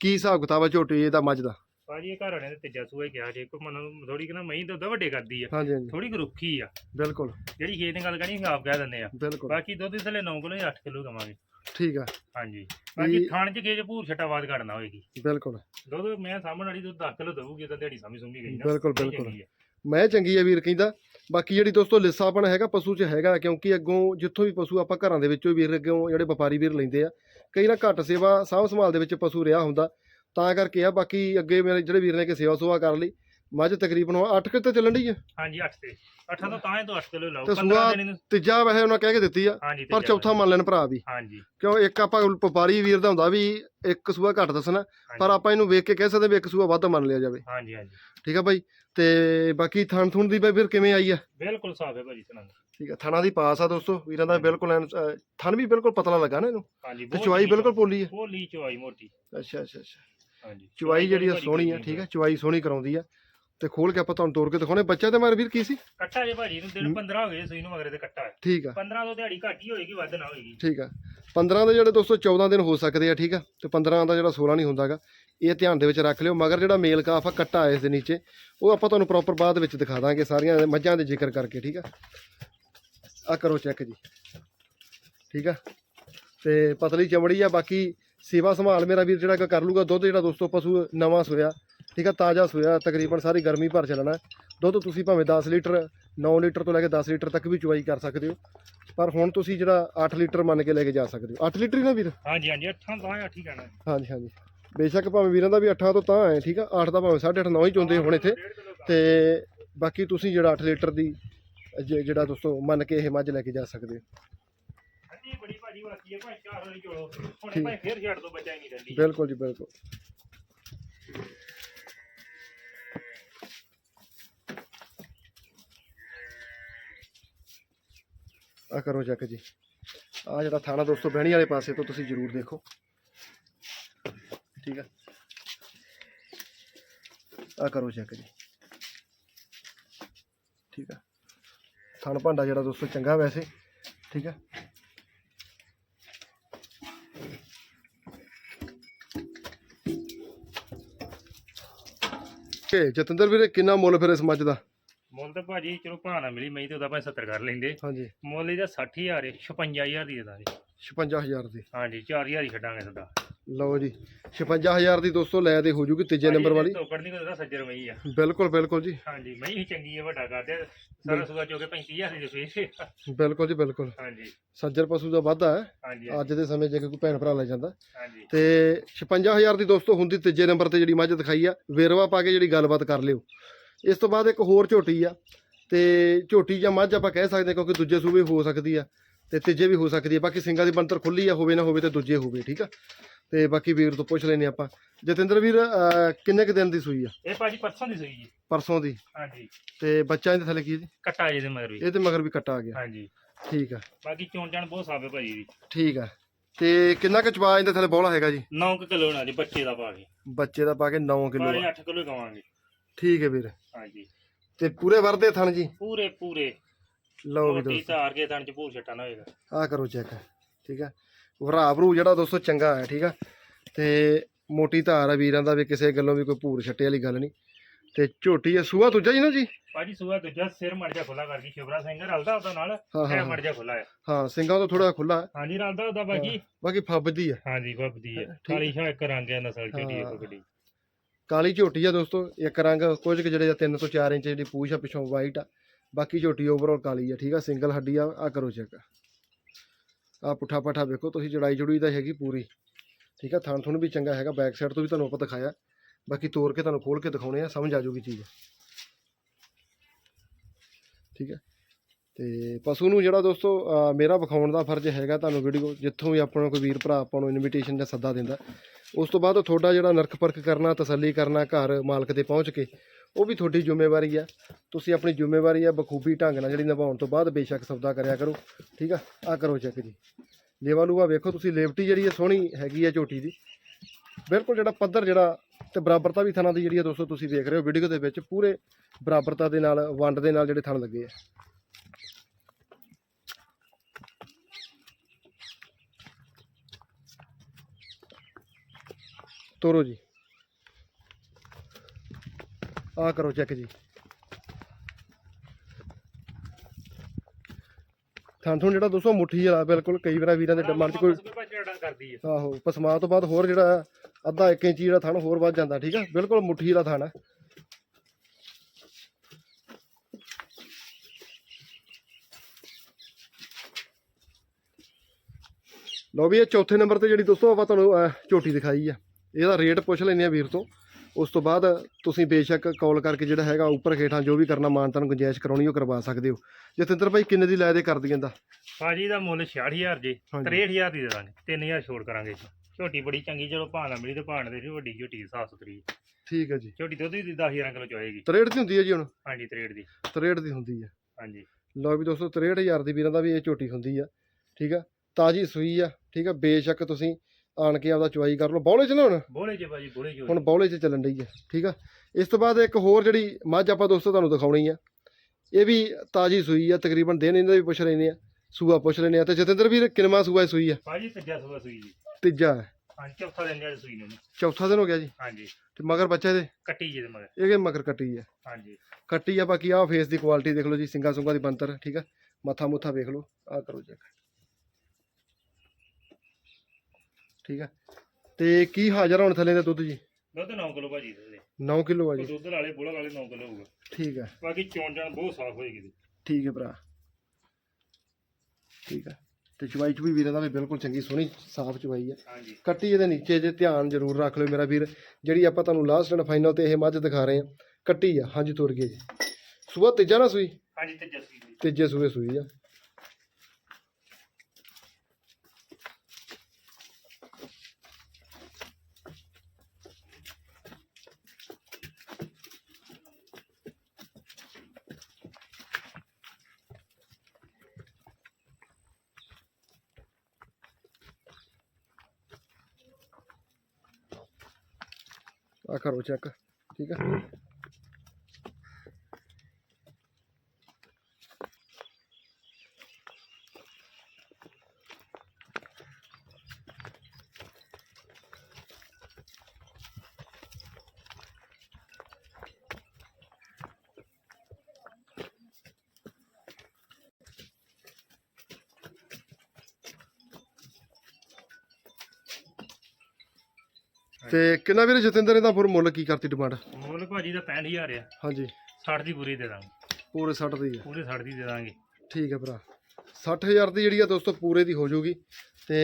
ਕੀ ਹਿਸਾਬ ਕਿਤਾਬ ਆ ਝੋਟੀ ਇਹਦਾ ਮੱਝ ਦਾ? ਭਾਜੀ ਇਹ ਘਰ ਵਾਲਿਆਂ ਨੇ ਤੀਜਾ ਸੂਆ ਹੀ ਕਿਹਾ ਜੇ ਕੋ ਮਨ ਥੋੜੀ ਕਿਨਾ ਮਹੀਂ ਦੁੱਧ ਵੱਡੇ ਕਰਦੀ ਆ। ਹਾਂਜੀ ਹਾਂਜੀ। ਥੋੜੀ ਰੁੱਖੀ ਆ। ਬਿਲਕੁਲ। ਜਿਹੜੀ ਖੇਤ ਦੀ ਗੱਲ ਕਰੀ ਆਪ ਕਹਿ ਦਿੰਦੇ ਆ। ਬਿਲਕੁਲ। ਬਾਕੀ ਦੁੱਧ ਦੇ ਥੱਲੇ 9 ਕਿਲੋ ਜਾਂ 8 ਕਿਲੋ ਵੇਖੋ ਠੀਕ ਆ। ਹਾਂਜੀ। ਬਾਕੀ ਵੀ- ਖਾਣ ਚ ਗੇਜ ਭੂਰ ਛਟਾ ਬਾਦ ਘੜਨਾ ਹੋਏਗੀ। ਬਿਲਕੁਲ। ਦੁੱਧ ਮੈਂ ਸਾਹਮਣੇ ਵਾਲੀ ਦੁੱਧ 10 ਕਿਲੋ ਦਊਗੀ ਤਾਂ ਦਿਹਾੜੀ ਸਮਝ ਸੁੰਭੀ ਗਈ ਨਾ। ਬਿਲਕੁਲ, ਇਹ ਬਿਲਕੁਲ। ਚੰਗੀ ਹੈ। ਮੈਂ ਚੰਗੀ ਆ ਵੀਰ ਕਹਿੰਦਾ। ਬਾਕੀ ਜਿਹੜੀ ਦੋਸਤੋ ਲਿੱਸਾਪਣ ਹੈਗਾ ਪਸ਼ੂ 'ਚ ਹੈਗਾ ਕਿਉਂਕਿ ਅੱਗੋਂ ਜਿੱਥੋਂ ਵੀ ਪਸ਼ੂ ਆਪਾਂ ਘਰਾਂ ਦੇ ਵਿੱਚੋਂ ਵੀਰ ਅੱਗੋਂ ਜਿਹੜੇ ਵਪਾਰੀ ਵੀਰ ਲੈਂਦੇ ਆ ਕਈ ਨਾ ਘੱਟ ਸੇਵਾ ਸਾਂਭ ਸੰਭਾਲ ਦੇ ਵਿੱਚ ਪਸ਼ੂ ਰਿਹਾ ਹੁੰਦਾ। ਤਾਂ ਕਰਕੇ ਆ ਬਾਕੀ ਅੱਗੇ ਮੇਰੇ ਜਿਹੜੇ ਵੀਰ ਨੇ ਕਿ ਸੇਵਾ ਸੁਵਾ ਕਰ ਲਈ ਮੱਝ ਤਕਰੀਬਨ 8 ਕਿਤੇ ਚੱਲਣ ਡਈ ਆ? ਹਾਂਜੀ 8 ਤੇ। 8 ਤੋਂ ਤਾਂ ਹੀ ਤੋਂ 8 ਕਿਲੋ ਲਾਓ ਤੇ 15 ਸੂਆ- ਦਿਨ ਨੂੰ ਤੀਜਾ ਵੈਸੇ ਉਹਨਾਂ ਕਹਿ ਕੇ ਦਿੱਤੀ ਆ ਹਾਂਜੀ ਤੇ ਪਰ। ਚੌਥਾ ਮੰਨ ਲੈਣ ਭਰਾ ਵੀ। ਹਾਂਜੀ। ਕਿਉਂ ਇੱਕ ਆਪਾਂ ਵਪਾਰੀ ਵੀਰ ਦਾ ਹੁੰਦਾ ਵੀ ਇੱਕ ਸੂਆ ਘੱਟ ਦੱਸਣਾ ਪਰ ਹਾਂਜੀ, ਆਪਾਂ ਇਹਨੂੰ ਵੇਖ ਕੇ ਕਹਿ ਸਕਦੇ ਵੀ ਇੱਕ ਸੂਆ ਵੱਧ ਮੰਨ ਲਿਆ ਜਾਵੇ। ਹਾਂਜੀ ਹਾਂਜੀ। ਠੀਕ ਆ ਬਾਈ? ਤੇ ਬਾਕੀ ਥਣ ਥੁਣ ਦੀ ਬਾਈ ਵੀਰ ਕਿਵੇਂ ਆਈ ਆ? ਬਿਲਕੁਲ ਸਾਫ਼ ਹੈ ਭਾਜੀ ਤਨੰਦ ਠੀਕ ਆ ਥਣਾ ਦੀ ਪਾਸ ਆ ਦੋਸਤੋ ਵੀਰਾਂ ਦਾ ਬਿਲਕੁਲ ਐਨ, ਥਣ ਵੀ ਬਿਲਕੁਲ ਪਤਲਾ ਲੱਗਾ ਨਾ ਇਹਨੂੰ। ਹਾਂਜੀ ਤੇ ਬਹੁਤ ਚੁਆਈ ਬਿਲਕੁਲ ਪੋਲੀ ਆ। ਬਹੁਤ ਲੀ ਚੁਆਈ ਮੋਟੀ। ਅੱਛਾ ਅੱਛਾ ਅੱਛਾ। ਚੁਆਈ ਜਿਹੜੀ ਆ ਸੋਹਣੀ ਆ ਠੀਕ ਆ ਚੁਆਈ। ਸੋਹਣੀ ਕਰਾਉਂਦੀ ਆ। ਤੇ ਖੋਲ ਕੇ ਆਪਾਂ ਤੁਹਾਨੂੰ ਤੋੜ ਕੇ ਦਿਖਾਉਣੇ ਬੱਚਾ ਤੇ ਮਾਰ ਵੀਰ ਕੀ ਸੀ? ਕੱਟਾ ਜੇ ਭਾਜੀ ਨੂੰ ਦਿਨ ਹੂੰ। 15 ਹੋ ਗਏ ਸੂਈ ਨੂੰ ਮਗਰੇ ਤੇ ਕੱਟਾ ਹੈ। ਠੀਕ ਆ। 15 ਤੋਂ ਦਿਹਾੜੀ ਘੱਟ ਹੀ ਹੋਏਗੀ ਵੱਧ ਨਾ ਹੋਏਗੀ। ਠੀਕ ਆ। 15 ਦੇ ਜਿਹੜੇ ਦੋਸਤੋ 14 ਦਿਨ ਹੋ ਸਕਦੇ ਆ ਠੀਕ ਆ। ਤੇ 15 ਦਾ ਜਿਹੜਾ 16 ਨਹੀਂ ਹੁੰਦਾਗਾ। ਇਹ ਧਿਆਨ ਦੇ ਵਿੱਚ ਰੱਖ ਲਿਓ। ਮਗਰ ਜਿਹੜਾ ਮੇਲ ਕਾਫ ਆ ਕੱਟਾ ਇਸ ਦੇ ਨੀਚੇ। ਉਹ ਆਪਾਂ ਤੁਹਾਨੂੰ ਪ੍ਰੋਪਰ ਬਾਅਦ ਵਿੱਚ ਦਿਖਾ ਦਾਂਗੇ ਸਾਰੀਆਂ ਮੱਝਾਂ ਦੇ ਜ਼ਿਕਰ ਕਰਕੇ ਠੀਕ ਆ। ਆ ਕਰੋ ਚੈੱਕ ਜੀ। ਠੀਕ ਆ। ਤੇ ਪਤਲੀ ਚਮੜੀ ਆ ਬਾਕੀ ਸੇਵਾ ਸੰਭਾਲ ਮੇਰਾ ਵੀਰ ਜਿਹੜਾ ਕਰ ਲੂਗਾ ਦੁੱਧ ਜਿਹੜਾ ਦੋਸਤੋ ਪਸ਼ੂ ਨਵਾਂ ਸੋਇਆ ਠੀਕ ਆ ਤਾਜ਼ਾ ਸੋਇਆ ਤਕਰੀਬਨ ਸਾਰੀ ਗਰਮੀ ਭਰ ਚੱਲਣਾ। ਦੁੱਧ ਤੁਸੀਂ ਭਾਵੇਂ 10 ਲੀਟਰ 9 ਲੀਟਰ ਤੋਂ ਲੈ ਕੇ 10 ਲੀਟਰ ਤੱਕ ਵੀ ਚੁਆਈ ਕਰ ਸਕਦੇ ਹੋ। ਪਰ ਹੁਣ ਤੁਸੀਂ ਜਿਹੜਾ 8 ਲੀਟਰ ਮੰਨ ਕੇ ਲੈ ਕੇ ਜਾ ਸਕਦੇ ਹੋ। 8 ਲੀਟਰ ਹੀ ਨਾ ਵੀਰ? ਹਾਂਜੀ ਹਾਂਜੀ ਅੱਠਾਂ ਤਾਂ ਅੱਠ ਹੀ ਕਹਿਣਾ। ਹਾਂਜੀ ਹਾਂਜੀ। ਬੇਸ਼ੱਕ ਭਾਵੇਂ ਵੀਰਾਂ ਦਾ ਵੀ 8 ਤੋਂ ਤਾਂ ਹੈ ਠੀਕ ਆ 8 ਦਾ ਭਾਵੇਂ 8.5 9 ਹੀ ਚੁੰਦੇ ਹੁਣ ਇੱਥੇ। ਤੇ ਬਾਕੀ ਤੁਸੀਂ ਜਿਹੜਾ 8 ਲੀਟਰ ਦੀ ਜਿਹੜਾ ਦੋਸਤੋ ਮੰਨ ਕੇ ਇਹ ਮੱਝ ਲੈ ਕੇ ਜਾ ਸਕਦੇ ਹੋ। ਠੰਡੀ ਬੜੀ ਭਾਜੀ ਵਾਕੀ ਹੈ ਭਾਈ ਚਾਰ ਵਾਲੀ ਚੋਲੋ। ਹੁਣੇ ਠੀਕ। ਭਾਈ ਫੇਰ ਛੱਡ ਦੋ ਬੱਚਾ ਹੀ ਨਹੀਂ ਠੰਡੀ ਬਿਲਕੁਲ ਜੀ ਬਿਲਕੁਲ। ਆ ਕਰੋ ਚੈੱਕ ਜੀ। ਆ ਜਿਹੜਾ ਥਾਣਾ ਦੋਸਤੋ ਬਹਿਣੀ ਵਾਲੇ ਪਾਸੇ ਤੋਂ ਤੁਸੀਂ ਜ਼ਰੂਰ ਦੇਖੋ। ਠੀਕ ਆ? ਆ ਕਰੋ ਚੈੱਕ ਜੀ। ਠੀਕ ਆ? ਥਣ ਭਾਂਡਾ ਜਿਹੜਾ ਦੋਸਤੋ ਚੰਗਾ ਵੈਸੇ। ਠੀਕ ਆ? ਕਿ ਜਤਿੰਦਰ ਵੀਰੇ ਕਿੰਨਾ ਮੁੱਲ ਫਿਰ ਇਸ ਮੱਝ ਦਾ? ਮੁੱਲ ਤਾਂ ਭਾਜੀ ਚਲੋ ਭਾਣਾ ਮਿਲੀ ਮੈਂ ਤੇ ਉਹਦਾ ਭਾਵੇਂ 70 ਕਰ ਲੈਂਦੇ। ਹਾਂਜੀ। ਮੁੱਲ ਇਹਦਾ 60000 ਹੈ 56000 ਦੀ ਦੇ ਦਾਂਗੇ 56000 ਦੀ। ਹਾਂਜੀ 4000 ਹੀ ਛੱਡਾਂਗੇ ਸਦਾ ਲਓ ਜੀ 56000 ਦੀ ਦੋਸਤੋ ਲੈ ਤੇ ਹੋ ਜੂਗੀ ਤੀਜੇ ਨੰਬਰ ਵਾਲੀ। ਟੋਕੜ ਨਹੀਂ ਕੋਈ ਸੱਜਰ ਮਈ ਆ। ਬਿਲਕੁਲ ਬਿਲਕੁਲ ਜੀ। ਹਾਂਜੀ ਮਈ ਹੀ ਚੰਗੀ ਹੈ ਵੱਡਾ ਕਰਦੇ ਆ। ਸਾਰਾ ਸੁਗਾ ਚੋ ਕੇ 35000 ਦੀ ਫੇਸ ਬਿਲਕੁਲ ਜੀ ਬਿਲਕੁਲ। ਹਾਂਜੀ। ਸੱਜਰ ਪਸ਼ੂ ਦਾ ਵਾਧਾ ਹੈ। ਅੱਜ ਦੇ ਸਮੇਂ 'ਚ ਕੋਈ ਭੈਣ ਭਰਾ ਲੈ ਜਾਂਦਾ। ਤੇ 56000 ਦੀ ਦੋਸਤੋ ਹੁੰਦੀ ਤੀਜੇ ਨੰਬਰ ਤੇ ਜਿਹੜੀ ਮੱਝ ਦਿਖਾਈ ਆ ਵੇਰਵਾ ਪਾ ਕੇ ਜਿਹੜੀ ਗੱਲਬਾਤ ਕਰ ਲਿਓ। ਇਸ ਤੋਂ ਬਾਅਦ ਇੱਕ ਹੋਰ ਝੋਟੀ ਆ ਤੇ ਝੋਟੀ ਜਾਂ ਮੱਝ ਆਪਾਂ ਕਹਿ ਸਕਦੇ ਕਿਉਂਕਿ ਦੂਜੇ ਸੂਬੇ ਹੋ ਸਕਦੀ ਆ ਤੇ ਤੀਜੇ ਵੀ ਹੋ ਸਕਦੀ ਆ ਬਾਕੀ ਸਿੰਘਾਂ ਦੀ ਬੰਤਰ ਖੁੱਲੀ ਆ ਹੋਵੇ ਨਾ ਹੋਵੇ ਤੇ ਦੂਜੇ ਹੋਵੇ ਠੀਕ ਆ? ਤੇ ਬਾਕੀ ਵੀਰ ਤੋਂ ਪੁੱਛ ਲੈਨੇ ਆਪਾਂ। ਜਤਿੰਦਰ ਵੀਰ ਅਹ, ਕਿੰਨੇ ਕੁ ਦਿਨ ਦੀ ਸੂਈ ਆ? ਇਹ ਭਾਜੀ ਪਰਸੋਂ ਦੀ ਸੂਈ ਜੀ। ਪਰਸੋਂ ਦੀ। ਹਾਂਜੀ। ਤੇ ਬੱਚਾ ਇਹਦੇ ਥੱਲੇ ਕੀ ਹੈ ਜੀ? ਕੱਟਾ ਜੇ ਦੇ ਮਗਰ ਵੀ। ਇਹ ਤੇ ਮਗਰ ਵੀ ਕੱਟਾ ਆ ਗਿਆ। ਹਾਂਜੀ। ਠੀਕ ਆ। ਬਾਕੀ ਚੋਣ ਚਾਣ ਬਹੁਤ ਸਾਫ਼ ਹੈ ਭਾਜੀ ਦੀ ਠੀਕ ਆ। ਤੇ ਕਿੰਨਾ ਕੁ ਚਵਾ ਇਹਦੇ ਥੱਲੇ ਬੋਲਾ ਹੈਗਾ ਜੀ? 9 ਕਿਲੋ ਨਾ ਜੀ ਬੱਚੇ ਦਾ ਪਾ ਕੇ। ਬੱਚੇ ਦਾ ਪਾ ਕੇ 9 ਕਿਲੋ ਬਾਰੇ 8 ਕਿਲੋ ਕਵਾਂਗੇ। ਠੀਕ ਹੈ ਵੀਰ। ਹਾਂਜੀ। ਤੇ ਪੂਰੇ ਵਰਦੇ ਥਣ ਜੀ? ਪੂਰੇ ਪੂਰੇ। ਲਓ ਵੀ ਦੋਸਤੋ। ਧਾਰ ਕੇ ਤਣ ਚ ਭੂਰ ਛੱਟਾ ਨਾ ਹੋਏਗਾ। ਆ ਕਰੋ ਚੈੱਕ। ਠੀਕ ਆ ਭਰਾ ਭਰੂ ਜਿਹੜਾ ਦੋਸਤੋ ਚੰਗਾ ਹੈ ਠੀਕ ਆ ਤੇ ਮੋਟੀ ਧਾਰ ਆ ਵੀਰਾਂ ਦਾ ਵੀ ਕਿਸੇ ਗੱਲੋਂ ਵੀ ਕੋਈ ਭੂਰ ਛੱਟੇ ਵਾਲੀ ਗੱਲ ਨਹੀਂ। ਤੇ ਝੋਟੀ ਆ ਸੂਆ ਦੂਜਾ ਜੀ ਨਾ ਜੀ? ਭਾਜੀ ਸੂਆ ਦੂਜਾ ਸਿਰ ਮੜ ਜਾ ਖੁੱਲਾ ਕਰ ਗਈ ਸ਼ਿਵਰਾ ਸਿੰਘ ਰਲਦਾ ਉਹਦਾ ਨਾਲ ਹਾਂ ਹਾਂ ਇਹ ਮੜ ਜਾ ਖੁੱਲਾ ਹੈ ਹਾਂ ਸਿੰਘਾਂ ਤੋਂ ਥੋੜਾ ਖੁੱਲਾ ਹਾਂਜੀ ਰਲਦਾ ਉਹਦਾ ਬਾਕੀ ਬਾਕੀ ਫੱਬਦੀ ਆ। ਹਾਂਜੀ ਬੱਬਦੀ ਹੈ ਠੀਕ। ਕਾਲੀ ਸ਼ਾਹ ਇੱਕ ਰੰਗ ਹੈ ਨਸਲ ਝੋਟੀ ਹਾਂ। ਇੱਕ ਗੱਡੀ। ਕਾਲੀ ਝੋਟੀ ਆ ਦੋਸਤੋ ਇੱਕ ਰੰਗ ਕੁਝ ਕੁ ਜਿਹੜੇ ਆ 3 ਤੋਂ 4 ਇੰਚ ਜਿਹੜੀ ਪੂਛ ਆ ਪਿੱਛੋਂ ਵਾਈਟ ਆ। ਬਾਕੀ ਝੋਟੀ ਓਵਰਆਲ ਕਾਲੀ ਆ ਠੀਕ ਆ? ਸਿੰਗਲ ਹੱਡੀ ਆ ਆ ਕਰੋ ਚੈੱਕ ਆ ਪੁੱਠਾ ਪੱਠਾ ਵੇਖੋ, ਤੁਸੀਂ ਜੜਾਈ ਜੁੜੀ ਤਾਂ ਹੈਗੀ ਪੂਰੀ। ਠੀਕ ਆ, ਥਣ ਥੁਣ ਵੀ ਚੰਗਾ ਹੈਗਾ ਬੈਕ ਸਾਈਡ ਤੋਂ ਵੀ ਤੁਹਾਨੂੰ ਆਪਾਂ ਦਿਖਾਇਆ। ਬਾਕੀ ਤੋੜ ਕੇ ਤੁਹਾਨੂੰ ਖੋਲ ਕੇ ਦਿਖਾਉਣੇ ਆ, ਸਮਝ ਆ ਜਾਊਗੀ ਚੀਜ਼। ਠੀਕ ਹੈ ਤੇ ਪਸ਼ੂ ਨੂੰ ਜਿਹੜਾ ਦੋਸਤੋ ਮੇਰਾ ਵਿਖਾਉਣ ਦਾ ਫਰਜ਼ ਹੈਗਾ ਤੁਹਾਨੂੰ ਵੀਡੀਓ ਜਿੱਥੋਂ ਵੀ ਆਪਣਾ ਕੋਈ ਵੀਰ ਭਰਾ ਆਪਾਂ ਨੂੰ ਇਨਵੀਟੇਸ਼ਨ ਜਾਂ ਸੱਦਾ ਦਿੰਦਾ, ਉਸ ਤੋਂ ਬਾਅਦ ਤੁਹਾਡਾ ਜਿਹੜਾ ਨਰਕ ਪਰਖ ਕਰਨਾ, ਤਸੱਲੀ ਕਰਨਾ, ਘਰ ਮਾਲਕ 'ਤੇ ਪਹੁੰਚ ਕੇ ਉਹ ਵੀ ਤੁਹਾਡੀ ਜ਼ਿੰਮੇਵਾਰੀ ਆ। ਤੁਸੀਂ ਆਪਣੀ ਜ਼ਿੰਮੇਵਾਰੀ ਆ ਬਖੂਬੀ ਢੰਗ ਨਾਲ ਜਿਹੜੀ ਨਿਭਾਉਣ ਤੋਂ ਬਾਅਦ ਬੇਸ਼ੱਕ ਸੌਦਾ ਕਰਿਆ ਕਰੋ। ਠੀਕ ਆ? ਆ ਕਰੋ ਚੈੱਕ ਜੀ। ਲੇਵਾ ਲੂਆ ਵੇਖੋ ਤੁਸੀਂ, ਲੇਵਟੀ ਜਿਹੜੀ ਹੈ ਸੋਹਣੀ ਹੈਗੀ ਆ ਝੋਟੀ ਦੀ। ਬਿਲਕੁਲ ਜਿਹੜਾ ਪੱਧਰ ਜਿਹੜਾ ਤੇ ਬਰਾਬਰਤਾ ਵੀ ਥਣਾਂ ਦੀ ਜਿਹੜੀ ਆ ਦੋਸਤੋ ਤੁਸੀਂ ਦੇਖ ਰਹੇ ਹੋ ਵੀਡੀਓ ਦੇ ਵਿੱਚ, ਪੂਰੇ ਬਰਾਬਰਤਾ ਦੇ ਨਾਲ, ਵੰਡ ਦੇ ਨਾਲ ਜਿਹੜੇ ਥਣ ਲੱਗੇ ਆ। ਤੋਰੋ ਜੀ। ਆ ਕਰੋ ਚੈੱਕ ਜੀ। ਥਣ ਥਣ ਜਿਹੜਾ ਦੋਸਤੋ ਮੁੱਠੀ ਵਾਲਾ ਬਿਲਕੁਲ ਕਈ ਵਾਰ ਵੀਰਾਂ ਦੇ ਮਨ 'ਚ ਕੋਈ ਆਹੋ ਪਸਮਾ ਤੋਂ ਬਾਅਦ ਹੋਰ ਜਿਹੜਾ ਅੱਧਾ 1 ਇੰਚੀ ਜਿਹੜਾ ਥਣ ਹੋਰ ਵੱਧ ਜਾਂਦਾ ਠੀਕ ਆ? ਬਿਲਕੁਲ ਮੁੱਠੀ ਵਾਲਾ ਥਣ ਹੈ ਲੋ ਵੀ ਇਹ ਚੌਥੇ ਨੰਬਰ ਤੇ ਜਿਹੜੀ ਦੋਸਤੋ ਆਪਾਂ ਤੁਹਾਨੂੰ ਅਹ, ਝੋਟੀ ਦਿਖਾਈ ਆ। ਇਹਦਾ ਰੇਟ ਪੁੱਛ ਲੈਂਦੇ ਆ ਵੀਰ ਤੋਂ। ਉਸ ਤੋਂ ਬਾਅਦ ਤੁਸੀਂ ਬੇਸ਼ੱਕ ਕਾਲ ਕਰਕੇ ਜਿਹੜਾ ਹੈਗਾ ਉੱਪਰ ਹੇਠਾਂ ਜੋ ਵੀ ਕਰਨਾ ਮਾਨਤਨ ਗੁੰਜਾਇਸ਼ ਕਰਾਉਣੀ ਉਹ ਕਰਵਾ ਸਕਦੇ ਹੋ। ਜਤਿੰਦਰ ਭਾਈ ਕਿੰਨੇ ਦੀ ਲੈ ਦੇ ਕਰ ਦਿੰਦਾ ਭਾਜੀ ਦਾ ਮੁੱਲ 66000 ਜੀ ਹਾਂਜੀ। 63000 ਦੀ ਦੇ ਦਾਂਗੇ। 3000 ਛੋੜ ਕਰਾਂਗੇ ਝੋਟੀ ਬੜੀ ਚੰਗੀ ਚਲੋ ਭਾਅ ਨਾ ਮਿਲੀ ਤੇ ਭਾਅ ਦੇ ਵੱਡੀ ਝੋਟੀ ਸਾਫ਼ ਸੁਥਰੀ ਠੀਕ ਹੈ ਜੀ। ਝੋਟੀ ਦੁੱਧ ਦੀ 10000 ਕਿਲੋ ਚੋਏਗੀ। 63 ਦੀ ਹੁੰਦੀ ਹੈ ਜੀ ਹੁਣ? ਹਾਂਜੀ 63 ਦੀ। 63 ਦੀ ਹੁੰਦੀ ਹੈ। ਹਾਂਜੀ। ਲਓ ਵੀ ਦੋਸਤੋ 63000 ਦੀ ਵੀਰਾਂ ਦਾ ਵੀ ਇਹ ਝੋਟੀ ਹੁੰਦੀ ਆ ਠੀਕ ਆ? ਤਾਜੀ ਸੂਈ ਆ ਠੀਕ ਆ? ਬੇਸ਼ੱਕ ਤੁਸੀਂ ਆਣ ਕੇ ਆਪਦਾ ਚੁਆਈ ਕਰ ਲਓ। ਬੌਲੇ ਚ ਨਾ ਹੁਣ? ਬੋਲੇ ਜੇ ਭਾਜੀ ਬੋਲੇ ਜੋ ਹੁਣ ਬੌਲੇ ਚ ਚੱਲਣ ਡਈ ਆ ਠੀਕ ਆ? ਇਸ ਤੋਂ ਬਾਅਦ ਇੱਕ ਹੋਰ ਜਿਹੜੀ ਮੱਝ ਆਪਾਂ ਦੋਸਤੋ ਤੁਹਾਨੂੰ ਦਿਖਾਉਣੀ ਆ ਇਹ ਵੀ ਤਾਜੀ ਸੂਈ ਆ ਤਕਰੀਬਨ ਦਿਨ ਇਹਦਾ ਵੀ ਪੁੱਛ ਲੈਨੇ ਆ ਸੂਆ ਪੁੱਛ ਲੈਨੇ ਆ। ਤੇ ਜਤਿੰਦਰ ਵੀਰ ਕਿੰਨਵਾਂ ਸੂਆ ਇਹ ਸੂਈ ਆ? ਭਾਜੀ ਤੀਜਾ ਸੂਆ ਸੂਈ ਜੀ। ਤੀਜਾ। ਹੈ ਚੌਥਾ ਦਿਨ ਜਿਹੜੀ ਸੂਈ ਨੂੰ। ਚੌਥਾ ਦਿਨ ਹੋ ਗਿਆ ਜੀ। ਹਾਂਜੀ। ਤੇ ਮਗਰ ਬੱਚਾ ਇਹਦੇ? ਕੱਟੀ ਜੀ ਦੇ ਮਗਰ। ਇਹਦੇ ਮਗਰ ਕੱਟੀ ਆ? ਹਾਂਜੀ। ਕੱਟੀ ਆ ਬਾਕੀ ਆ ਫੇਸ ਦੀ ਕੁਆਲਿਟੀ ਦੇਖ ਲਓ ਜੀ ਸਿੰਗਾ ਸੁੰਗਾ ਦੀ ਬੰਤਰ ਠੀਕ ਆ? ਮੱਥਾ ਮੁੱਥਾ ਵੇਖ ਲਓ ਆ ਕਰੋ ਚੈੱਕ ਠੀਕ ਆ। ਤੇ ਕੀ ਹਾਜ਼ਰ ਹੁਣ ਥੱਲੇ ਦਾ ਦੁੱਧ ਜੀ? ਦੁੱਧ 9 ਕਿਲੋ ਭਾਜੀ ਦੇ 9 ਕਿਲੋ ਆ ਜੀ। ਦੁੱਧ ਵਾਲੇ ਬੋਲਾ ਵਾਲੇ 9 ਕਿਲੋ ਹੋਊਗਾ। ਠੀਕ ਆ। ਬਾਕੀ ਜਾਣ ਬਹੁਤ ਸਾਫ਼ ਹੋਏਗੀ ਜੀ। ਠੀਕ ਹੈ ਭਰਾ। ਠੀਕ ਆ। ਤੇ ਚਵਾਈ ਚ ਵੀ ਵੀਰਾਂ ਦਾ ਵੀ ਬਿਲਕੁਲ ਚੰਗੀ ਸੋਹਣੀ ਸਾਫ਼ ਚਵਾਈ ਆ। ਹਾਂਜੀ। ਕੱਟੀ ਇਹਦੇ ਨੀਚੇ ਜੇ ਧਿਆਨ ਜ਼ਰੂਰ ਰੱਖ ਲਿਓ ਮੇਰਾ ਵੀਰ। ਜਿਹੜੀ ਆਪਾਂ ਤੁਹਾਨੂੰ ਲਾਸਟ ਐਂਡ ਫਾਈਨਲ ਤੇ ਇਹ ਮੱਝ ਦਿਖਾ ਰਹੇ ਆ ਕੱਟੀ ਆ। ਹਾਂਜੀ ਤੁਰ ਗਈ ਜੀ। ਸੂਆ ਤੀਜਾ ਨਾ ਸੂਈ? ਹਾਂਜੀ ਤੀਜਾ ਸੂਈ। ਤੀਜੇ ਸੂਏ ਸੂਈ ਆ। ਆ ਕਰੋ ਚੈੱਕ ਠੀਕ ਹੈ ਤੇ ਕਿੰਨਾ ਵੀਰੇ ਜਤਿੰਦਰ ਇਹਦਾ ਫਿਰ ਮੁੱਲ ਕੀ ਕਰਤੀ ਡਿਮਾਂਡ? ਮੁੱਲ ਭਾਜੀ ਦਾ 65000 ਆ। ਹਾਂਜੀ। 60 ਦੀ ਪੂਰੀ ਦੇ ਦਾਂਗੇ। ਪੂਰੇ 60 ਦੀ ਆ। ਪੂਰੇ 60 ਦੀ ਦੇ ਦਾਂਗੇ। ਠੀਕ ਹੈ ਭਰਾ। 60000 ਦੀ ਜਿਹੜੀ ਆ ਦੋਸਤੋ ਪੂਰੇ ਦੀ ਹੋ ਜਾਊਗੀ ਤੇ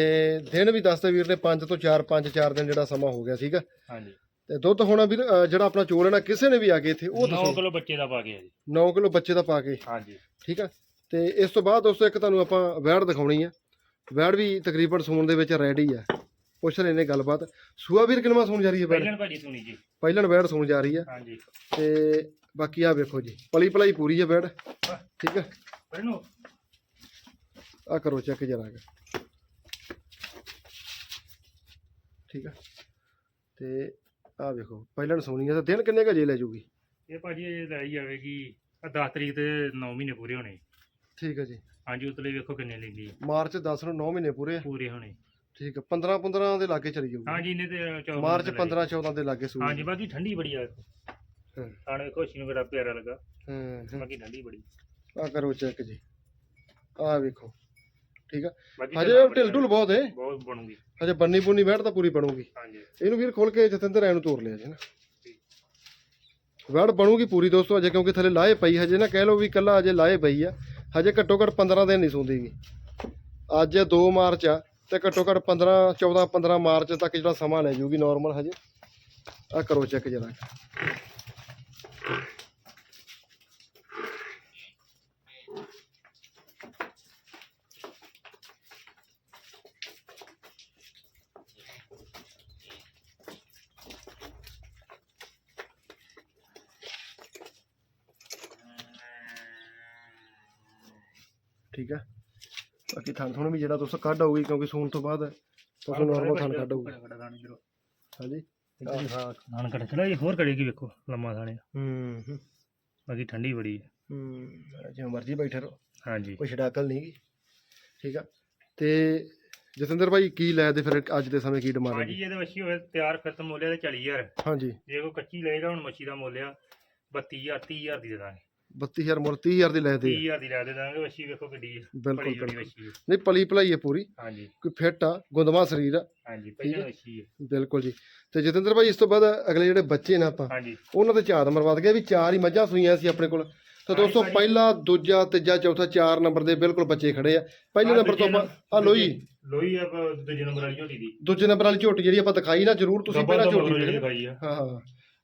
ਦਿਨ ਵੀ ਦੱਸਦੇ ਵੀਰ ਨੇ 5 ਤੋਂ 4 5 4 ਦਿਨ ਜਿਹੜਾ ਸਮਾਂ ਹੋ ਗਿਆ ਠੀਕ ਆ ਹਾਂਜੀ। ਤੇ ਦੁੱਧ ਹੋਣਾ ਵੀਰ ਅ, ਜਿਹੜਾ ਆਪਣਾ ਚੋਲ ਹੈ ਨਾ ਕਿਸੇ ਨੇ ਵੀ ਆ ਕੇ ਇੱਥੇ ਉਹ 9 ਦੱਸੋ। ਕਿਲੋ ਬੱਚੇ ਦਾ ਪਾ ਕੇ ਆ ਜੀ। 9 ਕਿਲੋ ਬੱਚੇ ਦਾ ਪਾ ਕੇ। ਹਾਂਜੀ। ਠੀਕ ਆ। ਤੇ ਇਸ ਤੋਂ ਬਾਅਦ ਦੋਸਤੋ ਇੱਕ ਤੁਹਾਨੂੰ ਆਪਾਂ ਵੈੜ ਦਿਖਾਉਣੀ ਆ। ਵੈੜ ਵੀ ਤਕਰੀਬਨ ਸੂਣ ਦੇ ਵਿੱਚ ਰੈਡੀ ਆ। ਪੁੱਛ ਲੈਨੇ ਗੱਲਬਾਤ। ਸੂਆ ਵੀਰ ਕਿੰਨਵਾ ਸੂਣ ਜਾ ਰਹੀ ਹੈ ਪਹਿਲਾਂ ਭਾਜੀ ਸੁਣੀ ਜੀ। ਪਹਿਲਣ ਵੈੜ ਸੂਣ ਜਾ ਰਹੀ ਆ ਹਾਂਜੀ। ਤੇ ਬਾਕੀ ਆ ਵੇਖੋ ਜੀ ਪਲੀ ਪਲਾਈ ਪੂਰੀ ਹੈ ਵੈੜ ਠੀਕ ਨੂੰ ਆ ਕਰੋ ਚੈੱਕ ਜਰਾ ਠੀਕ ਆ ਤੇ ਆ ਵੇਖੋ ਪਹਿਲਣ ਸੋਣੀ ਤਾਂ ਦਿਨ ਕਿੰਨੇ ਕੁ ਜੇ ਲੈ ਜੂਗੀ? ਇਹ ਭਾਜੀ ਇਹ ਲੈ ਹੀ ਆ 10 ਤਰੀਕ ਤੇ 9 ਮਹੀਨੇ ਪੂਰੇ ਹੋਣੇ। ਠੀਕ ਆ ਜੀ। ਹਾਂਜੀ ਉਤਲੇ ਵੇਖੋ ਕਿੰਨੇ ਲੈਂਦੀ ਹੈ। ਮਾਰਚ 10 ਨੂੰ 9 ਮਹੀਨੇ ਪੂਰੇ। ਪੂਰੇ ਹੋਣੇ। ਠੀਕ ਆ 15 15 ਦੇ ਲਾਗੇ ਚਲੀ ਜਾਊਗੀ। ਹਾਂਜੀ ਇਹਨੇ ਤੇ 14 ਮਾਰਚ ਦਿਨ ਲੈ 15 14 ਦੇ ਲਾਗੇ ਸੂਈ ਹਾਂਜੀ ਬਾਕੀ ਠੰਡੀ ਬੜੀ ਆ। ਹਾਂ। ਖਾਣ ਵੇਖੋ ਸ਼ੀਨ ਬੜਾ ਪਿਆਰਾ ਲੱਗਾ। ਹਾਂ ਬਾਕੀ ਠੰਡੀ ਬੜੀ। ਆ ਕਰੋ ਚੈੱਕ ਜੀ। ਆ ਵੇਖੋ। ਠੀਕ ਆ? ਹਜੇ ਢਿੱਲ ਢਿਲ ਬਹੁਤ ਏ। ਬਹੁਤ ਬਣੂਗੀ। ਹਜੇ ਬੰਨੀ ਬੁੰਨੀ ਬੈਠ ਤਾਂ ਪੂਰੀ ਬਣੂਗੀ। ਹਾਂਜੀ। ਇਹਨੂੰ ਵੀਰ ਖੋਲ ਕੇ ਜਤਿੰਦਰ ਐ ਨੂੰ ਤੋੜ ਲਿਆ ਜੀ ਨਾ। ਵੜ ਬਣੂਗੀ ਪੂਰੀ ਦੋਸਤੋ ਅਜੇ ਕਿਉਂਕਿ ਥੱਲੇ ਲਾਏ ਪਈ ਹਜੇ ਨਾ। ਕਹਿ ਲਓ ਵੀ ਕੱਲਾ ਅਜੇ ਲਾਏ ਪਈ ਆ। ਹਜੇ ਘੱਟੋ ਘੱਟ 15 ਦਿਨ ਨਹੀਂ ਸੌਂਦੀਗੀ। ਅੱਜ 2 ਮਾਰਚ ਆ। ਤੇ ਘੱਟੋ ਘੱਟ 15 14 15 ਮਾਰਚ ਤੱਕ ਜਿਹੜਾ ਸਮਾਂ ਲੈ ਜੂਗੀ ਨਾਰਮਲ ਹਜੇ। ਆ ਕਰੋ ਚੈੱਕ ਜਰਾ। ਠੀਕ ਆ? ਬਾਕੀ ਥਣ ਥਣ ਵੀ ਜਿਹੜਾ ਤੁਸੀਂ ਕੱਢ ਆਊਗੀ ਕਿਉਂਕਿ ਸੂਣ ਤੋਂ ਬਾਅਦ ਤੁਸੀਂ ਨਾਰਮਲ ਥਣ ਕੱਢ ਆਊਗੀ। ਹਾਂਜੀ? ਨਾਨ ਕੱਢ ਚਲੋ ਇਹ ਹੋਰ ਕੜੇਗੀ ਵੇਖੋ ਲੰਮਾ ਥਾਣੇ ਹੂੰ ਹੂੰ। ਬਾਕੀ ਠੰਡੀ ਬੜੀ ਹੈ ਹੂੰ ਜਿਵੇਂ ਮਰਜ਼ੀ ਬੈਠੇ ਰਹੋ। ਹਾਂਜੀ। ਕੋਈ ਛਡਾਕਲ ਨਹੀਂ ਗੀ। ਠੀਕ ਆ। ਤੇ ਜਤਿੰਦਰ ਭਾਈ ਕੀ ਲੈ ਦੇ ਫਿਰ ਅੱਜ ਦੇ ਸਮੇਂ ਕੀ ਡਿਮਾਂਡ ਹੈ ਇਹਦੇ ਵੱਛੀ ਹੋਵੇ ਤਿਆਰ ਖਤਮ ਮੁੱਲ ਤੇ 40000 ਹਾਂਜੀ। ਜੇ ਕੋਈ ਕੱਚੀ ਲਏਗਾ ਹੁਣ ਮੱਛੀ ਦਾ ਮੁੱਲ ਆ 32000 30000 ਦੀ ਦੇ ਦਾਂਗੇ। 32000 ਮੁੱਲ 30000 ਦੀ ਲੈ ਦੇ 30000 ਦੀ ਲੈ ਦੇ ਦਾਂਗੇ ਵੱਛੀ ਵੇਖੋ ਕਿੱਡੀ ਹੈ ਬਿਲਕੁਲ ਬੜੀ ਜੋੜੀ ਬਿਲਕੁਲ। ਵੱਛੀ ਹੈ ਨਹੀਂ ਪਲੀ ਭਲਾਈ ਹੈ ਪੂਰੀ। ਹਾਂਜੀ। ਕੋਈ ਫਿੱਟ ਆ ਗੁੰਦਵਾ ਸਰੀਰ ਆ। ਹਾਂਜੀ ਹੈ। ਪਹਿਲਾਂ ਵੱਛੀ ਹੈ ਬਿਲਕੁਲ ਜੀ। ਤੇ ਜਤਿੰਦਰ ਭਾਈ ਇਸ ਤੋਂ ਬਾਅਦ ਅਗਲੇ ਜਿਹੜੇ ਬੱਚੇ ਨੇ ਆਪਾਂ ਹਾਂਜੀ। ਉਹਨਾਂ ਦੇ ਝਾਤ ਮਰਵਾ ਗਿਆ ਵੀ ਚਾਰ ਹੀ ਮੱਝਾਂ ਸੂਈਆਂ ਸੀ ਆਪਣੇ ਕੋਲ। ਤਾਂ ਦੋਸਤੋ। ਪਹਿਲਾ ਦੂਜਾ ਤੀਜਾ ਚੌਥਾ ਚਾਰ ਨੰਬਰ ਦੇ ਬਿਲਕੁਲ ਬੱਚੇ ਖੜੇ ਆ। ਪਹਿਲੇ ਆਹ ਨੰਬਰ ਤੋਂ ਦੂਜੇ ਆਪਾਂ ਆ ਲੋਈ ਲੋਈ ਆ ਦੂਜੇ ਨੰਬਰ ਵਾਲੀ ਝੋਟੀ ਦੀ। ਦੂਜੇ ਨੰਬਰ ਵਾਲੀ ਝੋਟੀ ਜਿਹੜੀ ਆਪਾਂ ਦਿਖਾਈ ਨਾ ਜਰੂਰ ਤੁਸੀਂ ਪਹਿਲਾਂ ਝੋਟੀ ਜਿਹੜੀ ਦਿਖਾਈ ਆ। ਹਾਂ ਹਾਂ।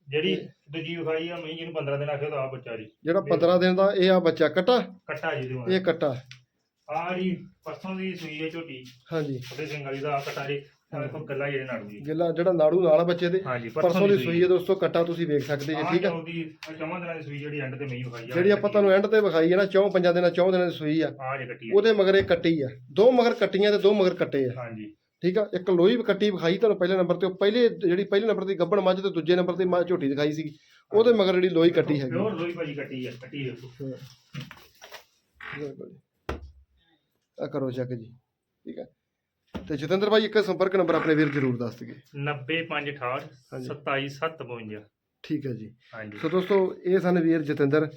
ਜਿਹੜੀ ਦੂਜੀ ਵਿਖਾਈ ਆ ਮੈਂ ਜਿਹਨੂੰ 15 ਦਿਨ ਆਖਿਆ ਤਾਂ ਆ ਬੱਚਾ ਜੀ ਜਿਹੜਾ 15 ਦਿਨ ਦਾ ਇਹ ਆ ਬੱਚਾ ਕੱਟਾ? ਕੱਟਾ ਜੀ ਦੇ ਇਹ ਕੱਟਾ। ਆ ਜੀ ਪਰਸੋਂ ਦੀ ਸੂਈ ਹੈ ਝੋਟੀ। ਹਾਂਜੀ। ਉਹਦੇ ਸਿੰਘ ਵਾਲੀ ਦਾ ਕੱਟਾ ਜੀ। ਗੱਲਾਂ ਜਿਹੜੇ ਨਾੜੂ ਜੀ ਗਿੱਲਾ ਜਿਹੜਾ ਨਾੜੂ ਨਾਲ ਬੱਚੇ ਦੇ। ਪਰਸੋਂ ਦੀ ਸੂਈ ਹੈ। ਦੋਸਤੋ ਕੱਟਾ ਤੁਸੀਂ ਵੇਖ ਸਕਦੇ ਜੀ ਠੀਕ ਆ ਉਹਦੀ ਚੌਵਾਂ ਦਿਨਾਂ ਦੀ ਸੂਈ ਜਿਹੜੀ ਐਂਡ ਤੇ ਮੈਂ ਵਿਖਾਈ ਆ। ਜਿਹੜੀ ਆਪਾਂ ਤੁਹਾਨੂੰ ਐਂਡ ਤੇ ਵਿਖਾਈ ਹੈ ਨਾ ਚੌਂ ਪੰਜਾਂ ਦਿਨਾਂ ਚੌਂ ਦਿਨਾਂ ਦੀ ਸੂਈ ਆ। ਉਹਦੇ ਮਗਰ ਇਹ ਕੱਟੀ ਆ। ਦੋ ਮਗਰ ਕੱਟੀਆਂ ਤੇ ਦੋ ਮਗਰ ਕੱਟੇ ਆ। ਹਾਂਜੀ। ਠੀਕ ਆ? ਇੱਕ ਲੋਈ ਵੀ ਕੱਟੀ ਵਿਖਾਈ ਤੁਹਾਨੂੰ ਪਹਿਲੇ ਨੰਬਰ ਤੇ ਉਹ ਪਹਿਲੇ ਜਿਹੜੀ ਪਹਿਲੇ ਨੰਬਰ ਦੀ ਗੱਬਣ ਮੱਝ ਤੇ ਦੂਜੇ ਨੰਬਰ ਤੇ ਮੱਝ ਝੋਟੀ ਦਿਖਾਈ ਸੀਗੀ। ਉਹਦੇ ਮਗਰ ਜਿਹੜੀ ਲੋਈ ਕੱਟੀ ਹੈਗੀ। ਪਿਓਰ ਲੋਈ ਭਾਜੀ ਕੱਟੀ ਦੇਖੋ ਆ। ਕਰੋ ਚੈੱਕ ਜੀ। ਠੀਕ ਹੈ ਤੇ ਜਤਿੰਦਰ ਭਾਈ ਇੱਕ ਸੰਪਰਕ ਨੰਬਰ ਆਪਣੇ ਵੀਰ ਜਰੂਰ ਦੱਸ ਦਈਏ। 90568 ਹਾਂਜੀ। 27752 ਠੀਕ ਹੈ ਜੀ। ਸੋ ਦੋਸਤੋ ਇਹ ਸਨ ਵੀਰ ਜਤਿੰਦਰ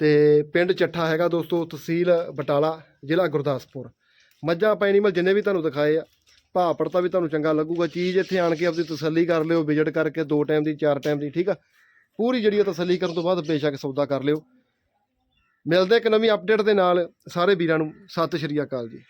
ਤੇ ਪਿੰਡ ਚੱਠਾ ਹੈਗਾ ਦੋਸਤੋ ਤਹਿਸੀਲ ਬਟਾਲਾ ਜ਼ਿਲ੍ਹਾ ਗੁਰਦਾਸਪੁਰ। ਮੱਝਾਂ ਆਪਾਂ ਐਨੀਮਲ ਜਿੰਨੇ ਵੀ ਤੁਹਾਨੂੰ ਦਿਖਾਏ ਆ ਭਾਅ ਪੜਤਾ ਵੀ ਤੁਹਾਨੂੰ ਚੰਗਾ ਲੱਗੂਗਾ, ਚੀਜ਼ ਇੱਥੇ ਆਣ ਕੇ ਆਪਦੀ ਤਸੱਲੀ ਕਰ ਲਿਓ ਵਿਜ਼ਿਟ ਕਰਕੇ ਦੋ ਟਾਈਮ ਦੀ, ਚਾਰ ਟਾਈਮ ਦੀ, ਠੀਕ ਆ? ਪੂਰੀ ਜਿਹੜੀ ਆ ਤਸੱਲੀ ਕਰਨ ਤੋਂ ਬਾਅਦ ਬੇਸ਼ੱਕ ਸੌਦਾ ਕਰ ਲਿਓ। ਮਿਲਦੇ ਇੱਕ ਨਵੀਂ ਅਪਡੇਟ ਦੇ ਨਾਲ, ਸਾਰੇ ਵੀਰਾਂ ਨੂੰ, ਸਤਿ ਸ਼੍ਰੀ ਅਕਾਲ ਜੀ।